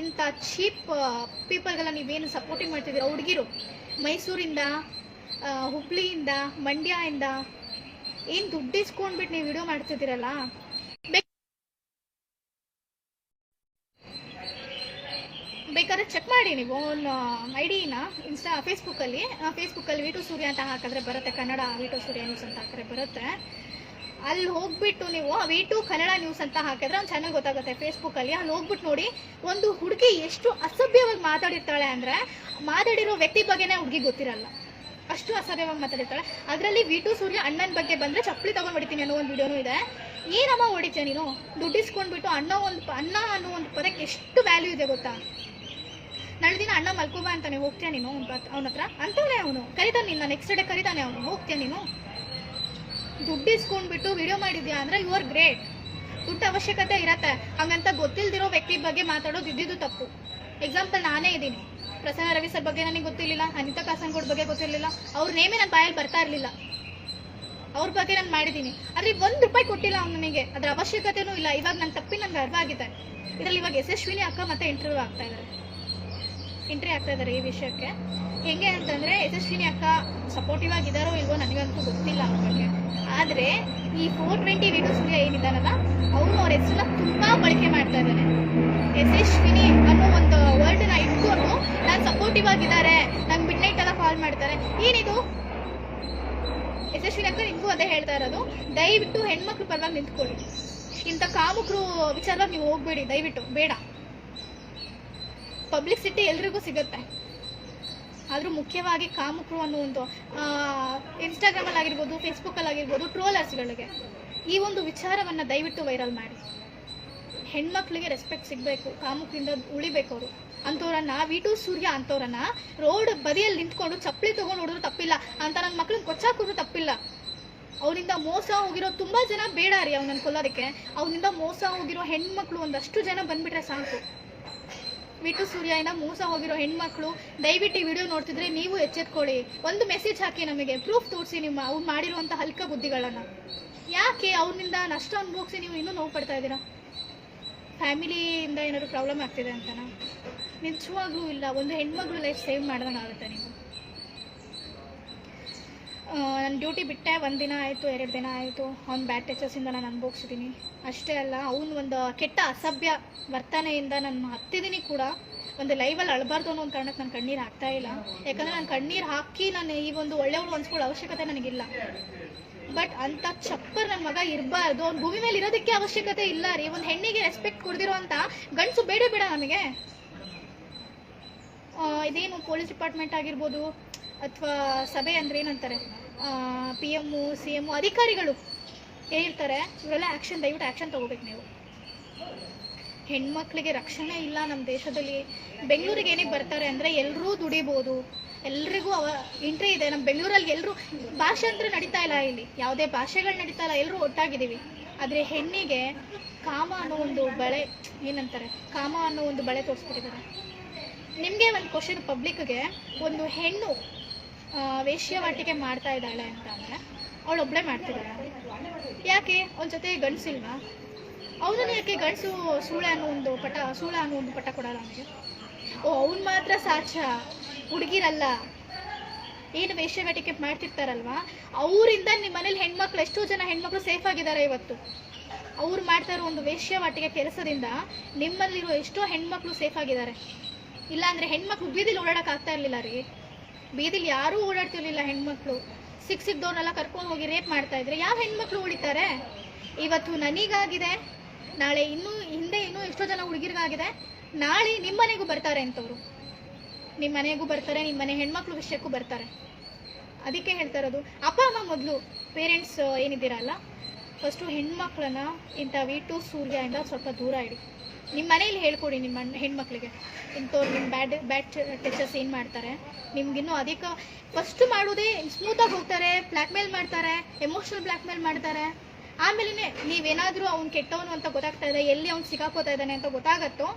A: ಇಂಥ ಚೀಪ್ ಪೀಪಲ್ಗೆಲ್ಲ ನೀವೇನು ಸಪೋರ್ಟಿಂಗ್ ಮಾಡ್ತಿದ್ದೀರ? ಹುಡುಗಿರು. ಮೈಸೂರಿಂದ ಆ, ಮಂಡ್ಯ ಇಂದ ಏನು ದುಡ್ಡು ಇಸ್ಕೊಂಡ್ಬಿಟ್ಟು ನೀವು ವಿಡಿಯೋ ಮಾಡ್ತಿದ್ದೀರಲ್ಲ? ಬೇಕ್- ಬೇಕಾದ್ರೆ ಚೆಕ್ ಮಾಡಿ ನೀವು ಐ ಡಿನ ಇನ್ಸ್ಟಾ ಫೇಸ್ಬುಕ್ಕಲ್ಲಿ ಫೇಸ್ಬುಕ್ಕಲ್ಲಿ ವಿ ಟು ಸೂರ್ಯ ಅಂತ ಹಾಕಿದ್ರೆ ಬರುತ್ತೆ. ಕನ್ನಡ ವಿಟು ಸೂರ್ಯ ನ್ಯೂಸ್ ಅಂತ ಹಾಕಿದ್ರೆ ಬರುತ್ತೆ. ಅಲ್ಲಿ ಹೋಗ್ಬಿಟ್ಟು ನೀವು ವಿ ಟು ಕನ್ನಡ ನ್ಯೂಸ್ ಅಂತ ಹಾಕಿದ್ರೆ ಒಂದು ಚಾನಲ್ ಗೊತ್ತಾಗುತ್ತೆ ಫೇಸ್ಬುಕ್ಕಲ್ಲಿ ಅಲ್ಲಿ. ಹೋಗ್ಬಿಟ್ಟು ನೋಡಿ ಒಂದು ಹುಡುಗಿ ಎಷ್ಟು ಅಸಭ್ಯವಾಗಿ ಮಾತಾಡಿರ್ತಾಳೆ ಅಂದರೆ ಮಾತಾಡಿರೋ ವ್ಯಕ್ತಿ ಬಗ್ಗೆನೇ ಹುಡುಗಿ ಗೊತ್ತಿರಲ್ಲ. ಅಷ್ಟು ಅಸಭ್ಯವಾಗಿ ಮಾತಾಡಿರ್ತಾಳೆ. ಅದರಲ್ಲಿ ವಿ ಟು ಸೂರ್ಯ ಅಣ್ಣನ ಬಗ್ಗೆ ಬಂದರೆ ಚಪ್ಪಲಿ ತಗೊಂಡು ಹೊಡಿತೀನಿ ಅನ್ನೋ ಒಂದು ವಿಡಿಯೋನೂ ಇದೆ. ಏನಮ್ಮ ಹೊಡಿತೀಯ ನೀನು? ದುಡ್ಡಿಸ್ಕೊಂಡ್ಬಿಟ್ಟು ಅಣ್ಣ ಒಂದು ಅನ್ನ ಅನ್ನೋ ಒಂದು ಪದಕ್ಕೆ ಎಷ್ಟು ವ್ಯಾಲ್ಯೂ ಇದೆ ಗೊತ್ತಾ? ನಾಳೆ ದಿನ ಅಣ್ಣ ಮಲ್ಕೋಬಾ ಅಂತಾನೆ, ಹೋಗ್ತೀಯ ನೀನು ಅವನ ಹತ್ರ? ಅಂತವನೇ ಅವನು. ಕರಿತಾನೆ ನಿನ್ನ ನೆಕ್ಸ್ಟ್ ಡೇ ಕರಿತಾನೆ ಅವನು. ಹೋಗ್ತೀಯ ನೀನು? ದುಡ್ಡಿಸ್ಕೊಂಡ್ಬಿಟ್ಟು ವಿಡಿಯೋ ಮಾಡಿದ್ಯಾ ಅಂದ್ರೆ ಯು ಆರ್ ಗ್ರೇಟ್ ದುಡ್ಡು ಅವಶ್ಯಕತೆ ಇರತ್ತೆ. ಹಂಗಂತ ಗೊತ್ತಿಲ್ದಿರೋ ವ್ಯಕ್ತಿ ಬಗ್ಗೆ ಮಾತಾಡೋದು ಇದ್ದಿದ್ದು ತಪ್ಪು. ಎಕ್ಸಾಂಪಲ್ ನಾನೇ ಇದ್ದೀನಿ. ಪ್ರಸನ್ನ ರವಿ ಸರ್ ಬಗ್ಗೆ ನನಗೆ ಗೊತ್ತಿರಲಿಲ್ಲ, ಅನಿತಾ ಕಾಸಂಗೋಡ್ ಬಗ್ಗೆ ಗೊತ್ತಿರಲಿಲ್ಲ, ಅವ್ರ ನೇಮೇ ನನ್ನ ಬಾಯಲ್ಲಿ ಬರ್ತಾ ಇರಲಿಲ್ಲ. ಅವ್ರ ಬಗ್ಗೆ ನಾನು ಮಾಡಿದ್ದೀನಿ. ಆದರೆ ಒಂದು ರೂಪಾಯಿ ಕೊಟ್ಟಿಲ್ಲ ಅವ್ನು ನನಗೆ. ಅದರ ಅವಶ್ಯಕತೆಯೂ ಇಲ್ಲ. ಇವಾಗ ನನ್ನ ತಪ್ಪಿ ನನಗೆ ಅರ್ಥ ಆಗಿದ್ದಾರೆ ಇದರಲ್ಲಿ ಇವಾಗ ಯಶಸ್ವಿನಿ ಅಕ್ಕ ಮತ್ತೆ ಇಂಟರ್ವ್ಯೂ ಆಗ್ತಾ ಇದ್ದಾರೆ ಇಂಟ್ರಿ ಆಗ್ತಾ ಇದ್ದಾರೆ ಈ ವಿಷಯಕ್ಕೆ. ಹೆಂಗೆ ಅಂತಂದ್ರೆ ಯಶಸ್ವಿನಿ ಅಕ್ಕ ಸಪೋರ್ಟಿವ್ ಆಗಿದ್ದಾರೋ ಇಲ್ವೋ ನನಗಂತೂ ಗೊತ್ತಿಲ್ಲ ಅವ್ರ ಬಗ್ಗೆ. ಆದರೆ ಈ ಫೋರ್ ಟ್ವೆಂಟಿ ವಿಡಿಯೋ ಸೂರ್ಯ ಏನಿದ್ದಾನಲ್ಲ, ಅವನು ಅವ್ರ ಹೆಸರನ್ನ ತುಂಬಾ ಬಳಕೆ ಮಾಡ್ತಾ ಇದ್ದಾನೆ. ಯಶಸ್ವಿನಿ ಅನ್ನೋ ಒಂದು ವರ್ಡ್ನ ಇಟ್ಕೊಂಡು ಸಪೋರ್ಟಿವ್ ಆಗಿದ್ದಾರೆ ನಂಗೆ ಮಿಡ್ ನೈಟ್ ಎಲ್ಲ ಕಾಲ್ ಮಾಡ್ತಾರೆ. ಏನಿದು? ಯಶಸ್ವಿನಿ ಅಕ್ಕ ನಿಮಗೂ ಅದೇ ಹೇಳ್ತಾ ಇರೋದು. ದಯವಿಟ್ಟು ಹೆಣ್ಮಕ್ಳು ಪರವಾಗಿ ನಿಂತ್ಕೊಳ್ಳಿ. ಇಂಥ ಕಾಮುಕರು ವಿಚಾರವಾಗಿ ನೀವು ಹೋಗ್ಬೇಡಿ. ದಯವಿಟ್ಟು, ಬೇಡ. ಪಬ್ಲಿಸಿಟಿ ಎಲ್ರಿಗೂ ಸಿಗುತ್ತೆ. ಆದರೂ ಮುಖ್ಯವಾಗಿ ಕಾಮುಕರು ಅನ್ನೋ ಒಂದು ಇನ್ಸ್ಟಾಗ್ರಾಮಲ್ಲಿ ಆಗಿರ್ಬೋದು ಫೇಸ್ಬುಕ್ಕಲ್ಲಿ ಆಗಿರ್ಬೋದು ಟ್ರೋಲರ್ಸ್ಗಳಿಗೆ ಈ ಒಂದು ವಿಚಾರವನ್ನು ದಯವಿಟ್ಟು ವೈರಲ್ ಮಾಡಿ. ಹೆಣ್ಮಕ್ಳಿಗೆ ರೆಸ್ಪೆಕ್ಟ್ ಸಿಗಬೇಕು. ಕಾಮುಕರಿಂದ ಉಳಿಬೇಕು ಅವರು. ಅಂಥವ್ರನ್ನ ವಿ ಟು ಸೂರ್ಯ ಅಂಥವ್ರನ್ನ ರೋಡ್ ಬದಿಯಲ್ಲಿ ನಿಂತ್ಕೊಂಡು ಚಪ್ಪಲಿ ತೊಗೊಂಡು ಹೊಡೆದ್ರು ತಪ್ಪಿಲ್ಲ. ಅಂತ ನನ್ನ ಮಕ್ಳನ್ನ ಕೊಚ್ಚಾಕಿದ್ರು ತಪ್ಪಿಲ್ಲ. ಅವನಿಂದ ಮೋಸ ಹೋಗಿರೋ ತುಂಬ ಜನ ಬೇಡ ರೀ ಅವ್ನನ್ನು ಕೊಲ್ಲೋದಕ್ಕೆ. ಅವನಿಂದ ಮೋಸ ಹೋಗಿರೋ ಹೆಣ್ಮಕ್ಳು ಒಂದಷ್ಟು ಜನ ಬಂದ್ಬಿಟ್ರೆ ಸಾಕು. ವಿಟು ಸೂರ್ಯನ ಮೋಸ ಹೋಗಿರೋ ಹೆಣ್ಮಕ್ಳು, ದಯವಿಟ್ಟು ಈ ವಿಡಿಯೋ ನೋಡ್ತಿದ್ರೆ ನೀವು ಎಚ್ಚೆತ್ಕೊಳ್ಳಿ. ಒಂದು ಮೆಸೇಜ್ ಹಾಕಿ ನಮಗೆ ಪ್ರೂಫ್ ತೋರಿಸಿ ನಿಮ್ಮ ಅವ್ರು ಮಾಡಿರುವಂಥ ಹಲ್ಕ ಬುದ್ಧಿಗಳನ್ನು. ಯಾಕೆ ಅವ್ರನಿಂದ ನಷ್ಟ ಅನುಭವಿಸಿ ನೀವು ಇನ್ನೂ ನೋವು ಪಡ್ತಾ ಇದ್ದೀರಾ? ಫ್ಯಾಮಿಲಿಯಿಂದ ಏನಾದ್ರು ಪ್ರಾಬ್ಲಮ್ ಆಗ್ತಿದೆ ಅಂತನಾ? ನಿಜವಾಗ್ಲೂ ಇಲ್ಲ. ಒಂದು ಹೆಣ್ಮಗಳು ಲೈಫ್ ಸೇವ್ ಮಾಡ್ದಂಗೆ ಆಗುತ್ತೆ ನೀವು. ನನ್ನ ಡ್ಯೂಟಿ ಬಿಟ್ಟೆ, ಒಂದು ದಿನ ಆಯಿತು, ಎರಡು ದಿನ ಆಯಿತು. ಅವ್ನ ಬ್ಯಾಡ್ ಟಚಸ್ಸಿಂದ ನಾನು ಅನುಭವಿಸಿದ್ದೀನಿ ಅಷ್ಟೇ ಅಲ್ಲ, ಅವನು ಒಂದು ಕೆಟ್ಟ ಅಸಭ್ಯ ವರ್ತನೆಯಿಂದ ನಾನು ಹತ್ತಿದ್ದೀನಿ ಕೂಡ. ಒಂದು ಲೈವಲ್ಲಿ ಅಳಬಾರ್ದು ಅನ್ನೋ ಒಂದು ಕಾರಣಕ್ಕೆ ನಾನು ಕಣ್ಣೀರು ಹಾಕ್ತಾ ಇಲ್ಲ. ಯಾಕಂದರೆ ನಾನು ಕಣ್ಣೀರು ಹಾಕಿ ನಾನು ಈ ಒಂದು ಒಳ್ಳೆಯವ್ರು ಅನ್ಸ್ಕೊಳ್ಳೋ ಅವಶ್ಯಕತೆ ನನಗಿಲ್ಲ. ಬಟ್ ಅಂತ ಚಪ್ಪರ್ ನನ್ನ ಮಗ ಇರಬಾರ್ದು. ಅವ್ನ ಭೂಮಿ ಮೇಲೆ ಇರೋದಕ್ಕೆ ಅವಶ್ಯಕತೆ ಇಲ್ಲ ರೀ. ಒಂದು ಹೆಣ್ಣಿಗೆ ರೆಸ್ಪೆಕ್ಟ್ ಕೊಡ್ದಿರೋ ಅಂತ ಗಂಡಸು ಬೇಡ ಬೇಡ ನಮಗೆ. ಇದೇನು ಪೊಲೀಸ್ ಡಿಪಾರ್ಟ್ಮೆಂಟ್ ಆಗಿರ್ಬೋದು ಅಥವಾ ಸಭೆ ಅಂದರೆ ಏನಂತಾರೆ? ಪಿ ಎಮ್ಮು ಸಿ ಎಂ ಅಧಿಕಾರಿಗಳು ಏನಿರ್ತಾರೆ ಇವರೆಲ್ಲ ಆ್ಯಕ್ಷನ್ ದಯವಿಟ್ಟು ಆ್ಯಕ್ಷನ್ ತಗೋಬೇಕು ನೀವು. ಹೆಣ್ಮಕ್ಳಿಗೆ ರಕ್ಷಣೆ ಇಲ್ಲ ನಮ್ಮ ದೇಶದಲ್ಲಿ. ಬೆಂಗಳೂರಿಗೆ ಏನಕ್ಕೆ ಬರ್ತಾರೆ ಅಂದರೆ ಎಲ್ಲರೂ ದುಡಿಬೋದು. ಎಲ್ರಿಗೂ ಅವ ಎಂಟ್ರಿ ಇದೆ. ನಮ್ಮ ಬೆಂಗಳೂರಲ್ಲಿ ಎಲ್ಲರೂ ಭಾಷೆ ಅಂದರೆ ನಡೀತಾ ಇಲ್ಲ ಇಲ್ಲಿ. ಯಾವುದೇ ಭಾಷೆಗಳು ನಡೀತಾ ಇಲ್ಲ. ಎಲ್ಲರೂ ಒಟ್ಟಾಗಿದ್ದೀವಿ. ಆದರೆ ಹೆಣ್ಣಿಗೆ ಕಾಮ ಅನ್ನೋ ಒಂದು ಬಳೆ, ಏನಂತಾರೆ? ಕಾಮ ಅನ್ನೋ ಒಂದು ಬಳೆ ತೋರಿಸ್ಬಿಟ್ಟಿದ್ದಾರೆ. ನಿಮಗೆ ಒಂದು ಕ್ವಶನ್ ಪಬ್ಲಿಕ್ಗೆ ಒಂದು ಹೆಣ್ಣು ವೇಶ್ಯವಾಟಿಕೆ ಮಾಡ್ತಾ ಇದ್ದಾಳೆ ಅಂತ ಅಂದರೆ ಅವಳೊಬ್ಬಳೇ ಮಾಡ್ತಿದ್ದಾಳೆ. ಯಾಕೆ? ಅವನ ಜೊತೆ ಗಂಡಸಿಲ್ವಾ ಅವನನ್ನು ಯಾಕೆ ಗಂಡಸು ಸೂಳೆ ಅನ್ನೋ ಒಂದು ಪಟ, ಸೂಳ ಅನ್ನೋ ಒಂದು ಪಟ ಕೊಡಲ್ಲ ಅವನಿಗೆ? ಓ, ಅವ್ನು ಮಾತ್ರ ಸಾಚ ಹುಡುಗಿರಲ್ಲ. ಏನು ವೇಶ್ಯವಾಟಿಕೆ ಮಾಡ್ತಿರ್ತಾರಲ್ವಾ? ಅವರಿಂದ ನಿಮ್ಮ ಮನೇಲಿ ಹೆಣ್ಮಕ್ಳು, ಎಷ್ಟೋ ಜನ ಹೆಣ್ಮಕ್ಳು ಸೇಫ್ ಆಗಿದ್ದಾರೆ ಇವತ್ತು. ಅವ್ರು ಮಾಡ್ತಾ ಇರೋ ಒಂದು ವೇಶ್ಯವಾಟಿಕೆ ಕೆಲಸದಿಂದ ನಿಮ್ಮಲ್ಲಿರೋ ಎಷ್ಟೋ ಹೆಣ್ಮಕ್ಳು ಸೇಫ್ ಆಗಿದ್ದಾರೆ. ಇಲ್ಲಾಂದ್ರೆ ಹೆಣ್ಮಕ್ಳು ಬೀದಿಲಿ ಓಡಾಡಕ್ ಆಗ್ತಾ ಇರ್ಲಿಲ್ಲ ರೀ. ಬೀದಿಲಿ ಯಾರೂ ಓಡಾಡ್ತಿರ್ಲಿಲ್ಲ ಹೆಣ್ಮಕ್ಳು. ಸಿಕ್ ಸಿಕ್ದವ್ರನ್ನೆಲ್ಲ ಕರ್ಕೊಂಡು ಹೋಗಿ ರೇಪ್ ಮಾಡ್ತಾ ಇದ್ರೆ ಯಾವ ಹೆಣ್ಮಕ್ಳು ಉಳಿತಾರೆ ಇವತ್ತು ನನಗಾಗಿದೆ. ನಾಳೆ ಇನ್ನೂ ಹಿಂದೆ ಇನ್ನೂ ಎಷ್ಟೋ ಜನ ಹುಡುಗಿರ್ಗಾಗಿದೆ. ನಾಳೆ ನಿಮ್ಮ ಮನೆಗೂ ಬರ್ತಾರೆ ಅಂತವ್ರು. ನಿಮ್ಮ ಮನೆಗೂ ಬರ್ತಾರೆ ನಿಮ್ಮ ಮನೆ ಹೆಣ್ಮಕ್ಳು ವಿಷಯಕ್ಕೂ ಬರ್ತಾರೆ. ಅದಕ್ಕೆ ಹೇಳ್ತಾ ಇರೋದು, ಅಪ್ಪ, ಅಮ್ಮ ಮೊದಲು ಪೇರೆಂಟ್ಸ್ ಏನಿದ್ದೀರಲ್ಲ? ಫಸ್ಟು ಹೆಣ್ಮಕ್ಳನ್ನ ಇಂಥ ಸೂರ್ಯ ಇಂದ ಸ್ವಲ್ಪ ದೂರ ಇಡಿ. ನಿಮ್ಮ ಮನೇಲಿ ಹೇಳ್ಕೊಡಿ ನಿಮ್ಮ ಹೆಣ್ಮಕ್ಳಿಗೆ. ಇಂಥವ್ರು ನಿಮ್ಮ ಬ್ಯಾಡ್ ಬ್ಯಾಡ್ ಟಚಸ್ ಏನು ಮಾಡ್ತಾರೆ? ನಿಮ್ಗಿನ್ನೂ ಅಧಿಕ ಫಸ್ಟ್ ಮಾಡೋದೇ ಸ್ಮೂತಾಗಿ ಹೋಗ್ತಾರೆ ಬ್ಲ್ಯಾಕ್ ಮೇಲ್ ಮಾಡ್ತಾರೆ ಎಮೋಷ್ನಲ್ ಬ್ಲ್ಯಾಕ್ ಮೇಲ್ ಮಾಡ್ತಾರೆ. ಆಮೇಲೆ ನೀವೇನಾದರೂ ಅವ್ನು ಕೆಟ್ಟವನು ಅಂತ ಗೊತ್ತಾಗ್ತಾ ಇದೆ, ಎಲ್ಲಿ ಅವ್ನು ಸಿಗಾಕೋತಾ ಇದ್ದಾನೆ ಅಂತ ಗೊತ್ತಾಗತ್ತೋ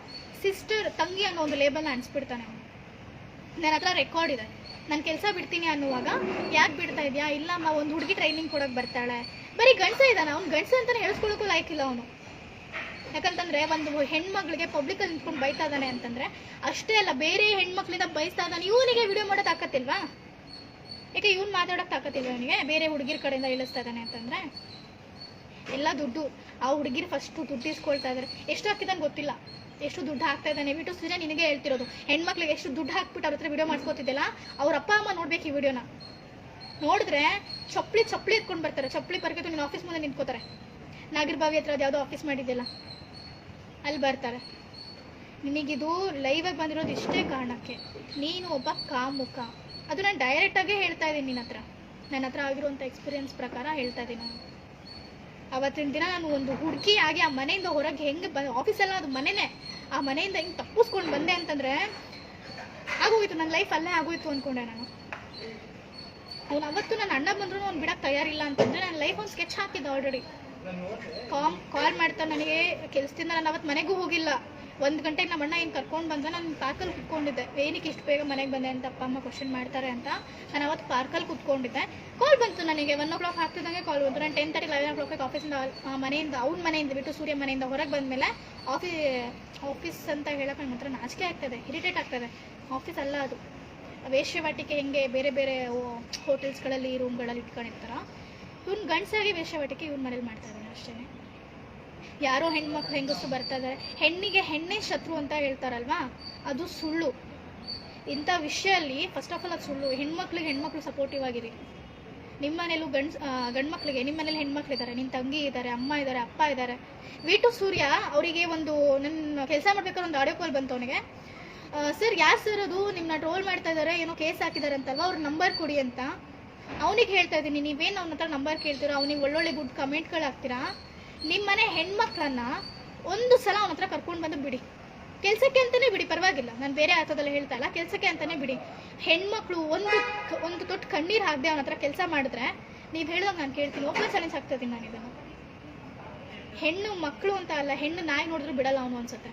A: ಸಿಸ್ಟರ್ ತಂಗಿ ಅನ್ನೋ ಒಂದು ಲೇಬಲ್ನ ಅನಿಸ್ಬಿಡ್ತಾನೆ ಅವನು. ನನ್ನ ಹತ್ರ ರೆಕಾರ್ಡ್ ಇದೆ. ನಾನು ಕೆಲಸ ಬಿಡ್ತೀನಿ ಅನ್ನುವಾಗ, ಯಾಕೆ ಬಿಡ್ತಾ ಇದೆಯಾ? ಇಲ್ಲಮ್ಮ, ಒಂದು ಹುಡುಗಿ ಟ್ರೈನಿಂಗ್ ಕೊಡೋಕೆ ಬರ್ತಾಳೆ. ಬರೀ ಗಂಡಸ ಇದ್ದಾನೆ, ಅವ್ನು ಗಂಡಸ ಅಂತಲೇ ಲೈಕ್ ಇಲ್ಲ ಅವನು. ಯಾಕಂತಂದ್ರೆ ಒಂದು ಹೆಣ್ಮಕ್ಳಿಗೆ ಪಬ್ಲಿಕಲ್ಲಿ ನಿಂತ್ಕೊಂಡು ಬೈತಾ ಇದ್ದಾನೆ ಅಂತಂದ್ರೆ, ಅಷ್ಟೇ ಅಲ್ಲ, ಬೇರೆ ಹೆಣ್ಮಕ್ಳಿಂದ ಬೈಸ್ತಾ ಇದ್ದಾನೆ. ಇವನಿಗೆ ವಿಡಿಯೋ ಮಾಡೋದು ತಾಕತ್ತಿಲ್ವಾ? ಯಾಕೆ ಇವ್ನು ಮಾತಾಡೋಕೆ ತಾಕತ್ತಿಲ್ವಾ ಇವನಿಗೆ ಬೇರೆ ಹುಡುಗಿರ ಕಡೆಯಿಂದ ಇಳಿಸ್ತಾ ಇದ್ದಾನೆ ಅಂತಂದ್ರೆ? ಎಲ್ಲ ದುಡ್ಡು, ಆ ಹುಡುಗಿರು ಫಸ್ಟು ದುಡ್ಡು ಇಸ್ಕೊಳ್ತಾ ಇದಾರೆ. ಎಷ್ಟು ಹಾಕಿದಾನೆ ಗೊತ್ತಿಲ್ಲ. ಎಷ್ಟು ದುಡ್ಡು ಹಾಕ್ತಾ ಇದ್ದಾನೆ. ಬಿಟ್ಟು ಸುಜಾ ನಿನಗೆ ಹೇಳ್ತಿರೋದು. ಹೆಣ್ಮಕ್ಳಿಗೆ ಎಷ್ಟು ದುಡ್ಡು ಹಾಕ್ಬಿಟ್ಟು ಅವ್ರ ಹತ್ರ ವಿಡಿಯೋ ಮಾಡ್ಕೋತಿದ್ದಿಲ್ಲ ಅವ್ರ ಅಪ್ಪ ಅಮ್ಮ ನೋಡ್ಬೇಕು ಈ ವಿಡಿಯೋನ ನೋಡಿದ್ರೆ ಚಪ್ಪಲಿ ಚಪ್ಪಲಿ ಎತ್ಕೊಂಡು ಬರ್ತಾರೆ. ಚಪ್ಪಲಿ ಬರ್ಕೊಂಡು ನಿನ್ನ ಆಫೀಸ್ ಮುಂದೆ ನಿಂತ್ಕೋತಾರೆ. ನಾಗರಬಾವಿ ಹತ್ರ ಅದು ಯಾವುದೋ ಆಫೀಸ್ ಮಾಡಿದ್ದಿಲ್ಲ. ಅಲ್ಲಿ ಬರ್ತಾರೆ. ನಿನಗಿದು ಲೈವಾಗಿ ಬಂದಿರೋದು ಇಷ್ಟೇ ಕಾರಣಕ್ಕೆ. ನೀನು ಒಬ್ಬ ಕಾಮುಕ. ಅದು ನಾನು ಡೈರೆಕ್ಟಾಗೇ ಹೇಳ್ತಾ ಇದ್ದೀನಿ ನಿನ್ನ ಹತ್ರ. ನನ್ನ ಹತ್ರ ಆಗಿರುವಂಥ ಎಕ್ಸ್ಪೀರಿಯನ್ಸ್ ಪ್ರಕಾರ ಹೇಳ್ತಾ ಇದ್ದೀನಿ ನಾನು. ಅವತ್ತಿನ ದಿನ ನಾನು ಒಂದು ಹುಡುಗಿ ಆಗಿ ಆ ಮನೆಯಿಂದ ಹೊರಗೆ ಹೆಂಗೆ ಬ ಆಫೀಸೆಲ್ಲ ಅದು ಮನೆನೇ. ಆ ಮನೆಯಿಂದ ಹಿಂಗೆ ತಪ್ಪಿಸ್ಕೊಂಡು ಬಂದೆ ಅಂತಂದರೆ ಆಗೋಯ್ತು ನನ್ನ ಲೈಫ್ ಅಲ್ಲೇ ಆಗೋಯ್ತು ಅಂದ್ಕೊಂಡೆ ನಾನು. ಅವನು ಅವತ್ತು ನನ್ನ ಅಣ್ಣ ಬಂದ್ರು ಅವ್ನು ಬಿಡಕ್ಕೆ ತಯಾರಿಲ್ಲ ಅಂತಂದರೆ ನನ್ನ ಲೈಫ್ ಒಂದು ಸ್ಕೆಚ್ ಹಾಕಿದ್ದೆ ಆಲ್ರೆಡಿ ಕಾಮ್, ಕಾಲ್ ಮಾಡ್ತಾ ನನಗೆ ಕೆಲಸದಿಂದ ನಾನು ಅವತ್ತು ಮನೆಗೂ ಹೋಗಿಲ್ಲ. ಒಂದು ಗಂಟೆಗೆ ನಮ್ಮ ಅಣ್ಣ ಏನು ಕರ್ಕೊಂಡು ಬಂದ, ನಾನು ಪಾರ್ಕಲ್ಲಿ ಕುತ್ಕೊಂಡಿದ್ದೆ. ಏನಕ್ಕೆ ಇಷ್ಟು ಬೇಗ ಮನೆಗೆ ಬಂದೆ ಅಂತ ಅಪ್ಪ ಅಮ್ಮ ಕ್ವಶನ್ ಮಾಡ್ತಾರೆ ಅಂತ ನಾನು ಅವತ್ತು ಪಾರ್ಕಲ್ಲಿ ಕುತ್ಕೊಂಡಿದ್ದೆ. ಕಾಲ್ ಬಂತು ನನಗೆ. ಒನ್ ಓ ಕ್ಲಾಕ್ ಆಗ್ತಿದ್ದಂಗೆ ಕಾಲ್ ಬಂತು. ನಾನು ten thirty eleven o'clock ಆಫೀಸಿಂದ ಮನೆಯಿಂದ, ಅವ್ನ ಮನೆಯಿಂದ ಬಿಟ್ಟು ಸೂರ್ಯ ಮನೆಯಿಂದ ಹೊರಗೆ ಬಂದಮೇಲೆ ಆಫೀ ಆಫೀಸ್ ಅಂತ ಹೇಳೋಕೆ ನನ್ನ ಹತ್ರ ನಾಚಿಕೆ ಆಗ್ತದೆ. ಇರಿಟೇಟ್ ಆಗ್ತದೆ. ಆಫೀಸ್ ಅಲ್ಲ ಅದು. ವೇಶ್ಯವಾಟಿಕೆ ಹೆಂಗೆ ಬೇರೆ ಬೇರೆ ಹೋಟೆಲ್ಸ್ಗಳಲ್ಲಿ ರೂಮ್ಗಳಲ್ಲಿ ಇಟ್ಕೊಂಡಿರ್ತಾರ. ಇವ್ನು ಗಂಡಸಾಗಿ ವೇಷವಟಿಕೆ ಇವ್ನ ಮನೇಲಿ ಮಾಡ್ತಾ ಇದ್ದಾನೆ ಅಷ್ಟೇ ಯಾರೋ ಹೆಣ್ಮಕ್ಳು ಹೆಂಗಸು ಬರ್ತಾ ಇದ್ದಾರೆ ಹೆಣ್ಣಿಗೆ ಹೆಣ್ಣೆ ಶತ್ರು ಅಂತ ಹೇಳ್ತಾರಲ್ವಾ? ಅದು ಸುಳ್ಳು. ಇಂಥ ವಿಷಯಲ್ಲಿ ಫಸ್ಟ್ ಆಫ್ ಆಲ್ ಅದು ಸುಳ್ಳು. ಹೆಣ್ಮಕ್ಳಿಗೆ ಹೆಣ್ಮಕ್ಳು ಸಪೋರ್ಟಿವ್ ಆಗಿರಿ. ನಿಮ್ಮ ಮನೇಲೂ ಗಂಡ್ಸ್ ಗಂಡು ಮಕ್ಳಿಗೆ ನಿಮ್ಮ ಮನೇಲಿ ಹೆಣ್ಮಕ್ಳು ಇದ್ದಾರೆ ನಿನ್ನ ತಂಗಿ ಇದ್ದಾರೆ ಅಮ್ಮ ಇದ್ದಾರೆ ಅಪ್ಪ ಇದ್ದಾರೆ ವೀಟು ಸೂರ್ಯ ಅವರಿಗೆ ಒಂದು ನನ್ನ ಕೆಲಸ ಮಾಡ್ಬೇಕಾದ್ರೆ ಒಂದು ಆಡಿಯೋ ಕಾಲ್ ಬಂತು ಅವನಿಗೆ. ಸರ್, ಯಾರು ಸರ್ ಅದು? ನಿಮ್ಮನ್ನ ಟ್ರೋಲ್ ಮಾಡ್ತಾ ಇದ್ದಾರೆ ಏನೋ ಕೇಸ್ ಹಾಕಿದ್ದಾರೆ ಅಂತಲ್ವಾ? ಅವ್ರ ನಂಬರ್ ಕೊಡಿ ಅಂತ. ಅವನಿಗೆ ಹೇಳ್ತಾ ಇದ್ದೀನಿ, ನೀವೇನು ಅವನ ಹತ್ರ ನಂಬರ್ ಕೇಳ್ತೀರೋ? ಅವನಿಗೆ ಒಳ್ಳೊಳ್ಳೆ ಗುಡ್ ಕಮೆಂಟ್ಗಳು ಹಾಕ್ತೀರಾ ನಿಮ್ಮ ಮನೆ ಹೆಣ್ಮಕ್ಳನ್ನ ಒಂದು ಸಲ ಅವನ ಹತ್ರ ಕರ್ಕೊಂಡು ಬಂದು ಬಿಡಿ. ಕೆಲಸಕ್ಕೆ ಅಂತಲೇ ಬಿಡಿ, ಪರವಾಗಿಲ್ಲ. ನಾನು ಬೇರೆ ಆತದಲ್ಲ ಹೇಳ್ತಾ ಇಲ್ಲ. ಕೆಲಸಕ್ಕೆ ಅಂತಲೇ ಬಿಡಿ. ಹೆಣ್ಮಕ್ಳು ಒಂದು ಒಂದು ತೊಟ್ಟು ಕಣ್ಣೀರು ಹಾಕದೆ ಅವನ ಹತ್ರ ಕೆಲಸ ಮಾಡಿದ್ರೆ, ನೀವು ಹೇಳಿದಾಗ ನಾನು ಕೇಳ್ತೀನಿ ಒಬ್ಬ ಚಾಲೆಂಜ್ ಆಗ್ತಾ ನಾನು ಇದನ್ನು. ಹೆಣ್ಣು ಮಕ್ಕಳು ಅಂತ ಅಲ್ಲ, ಹೆಣ್ಣು ನಾಯಿ ನೋಡಿದ್ರು ಬಿಡಲ್ಲ ಅವನು ಅನ್ಸುತ್ತೆ.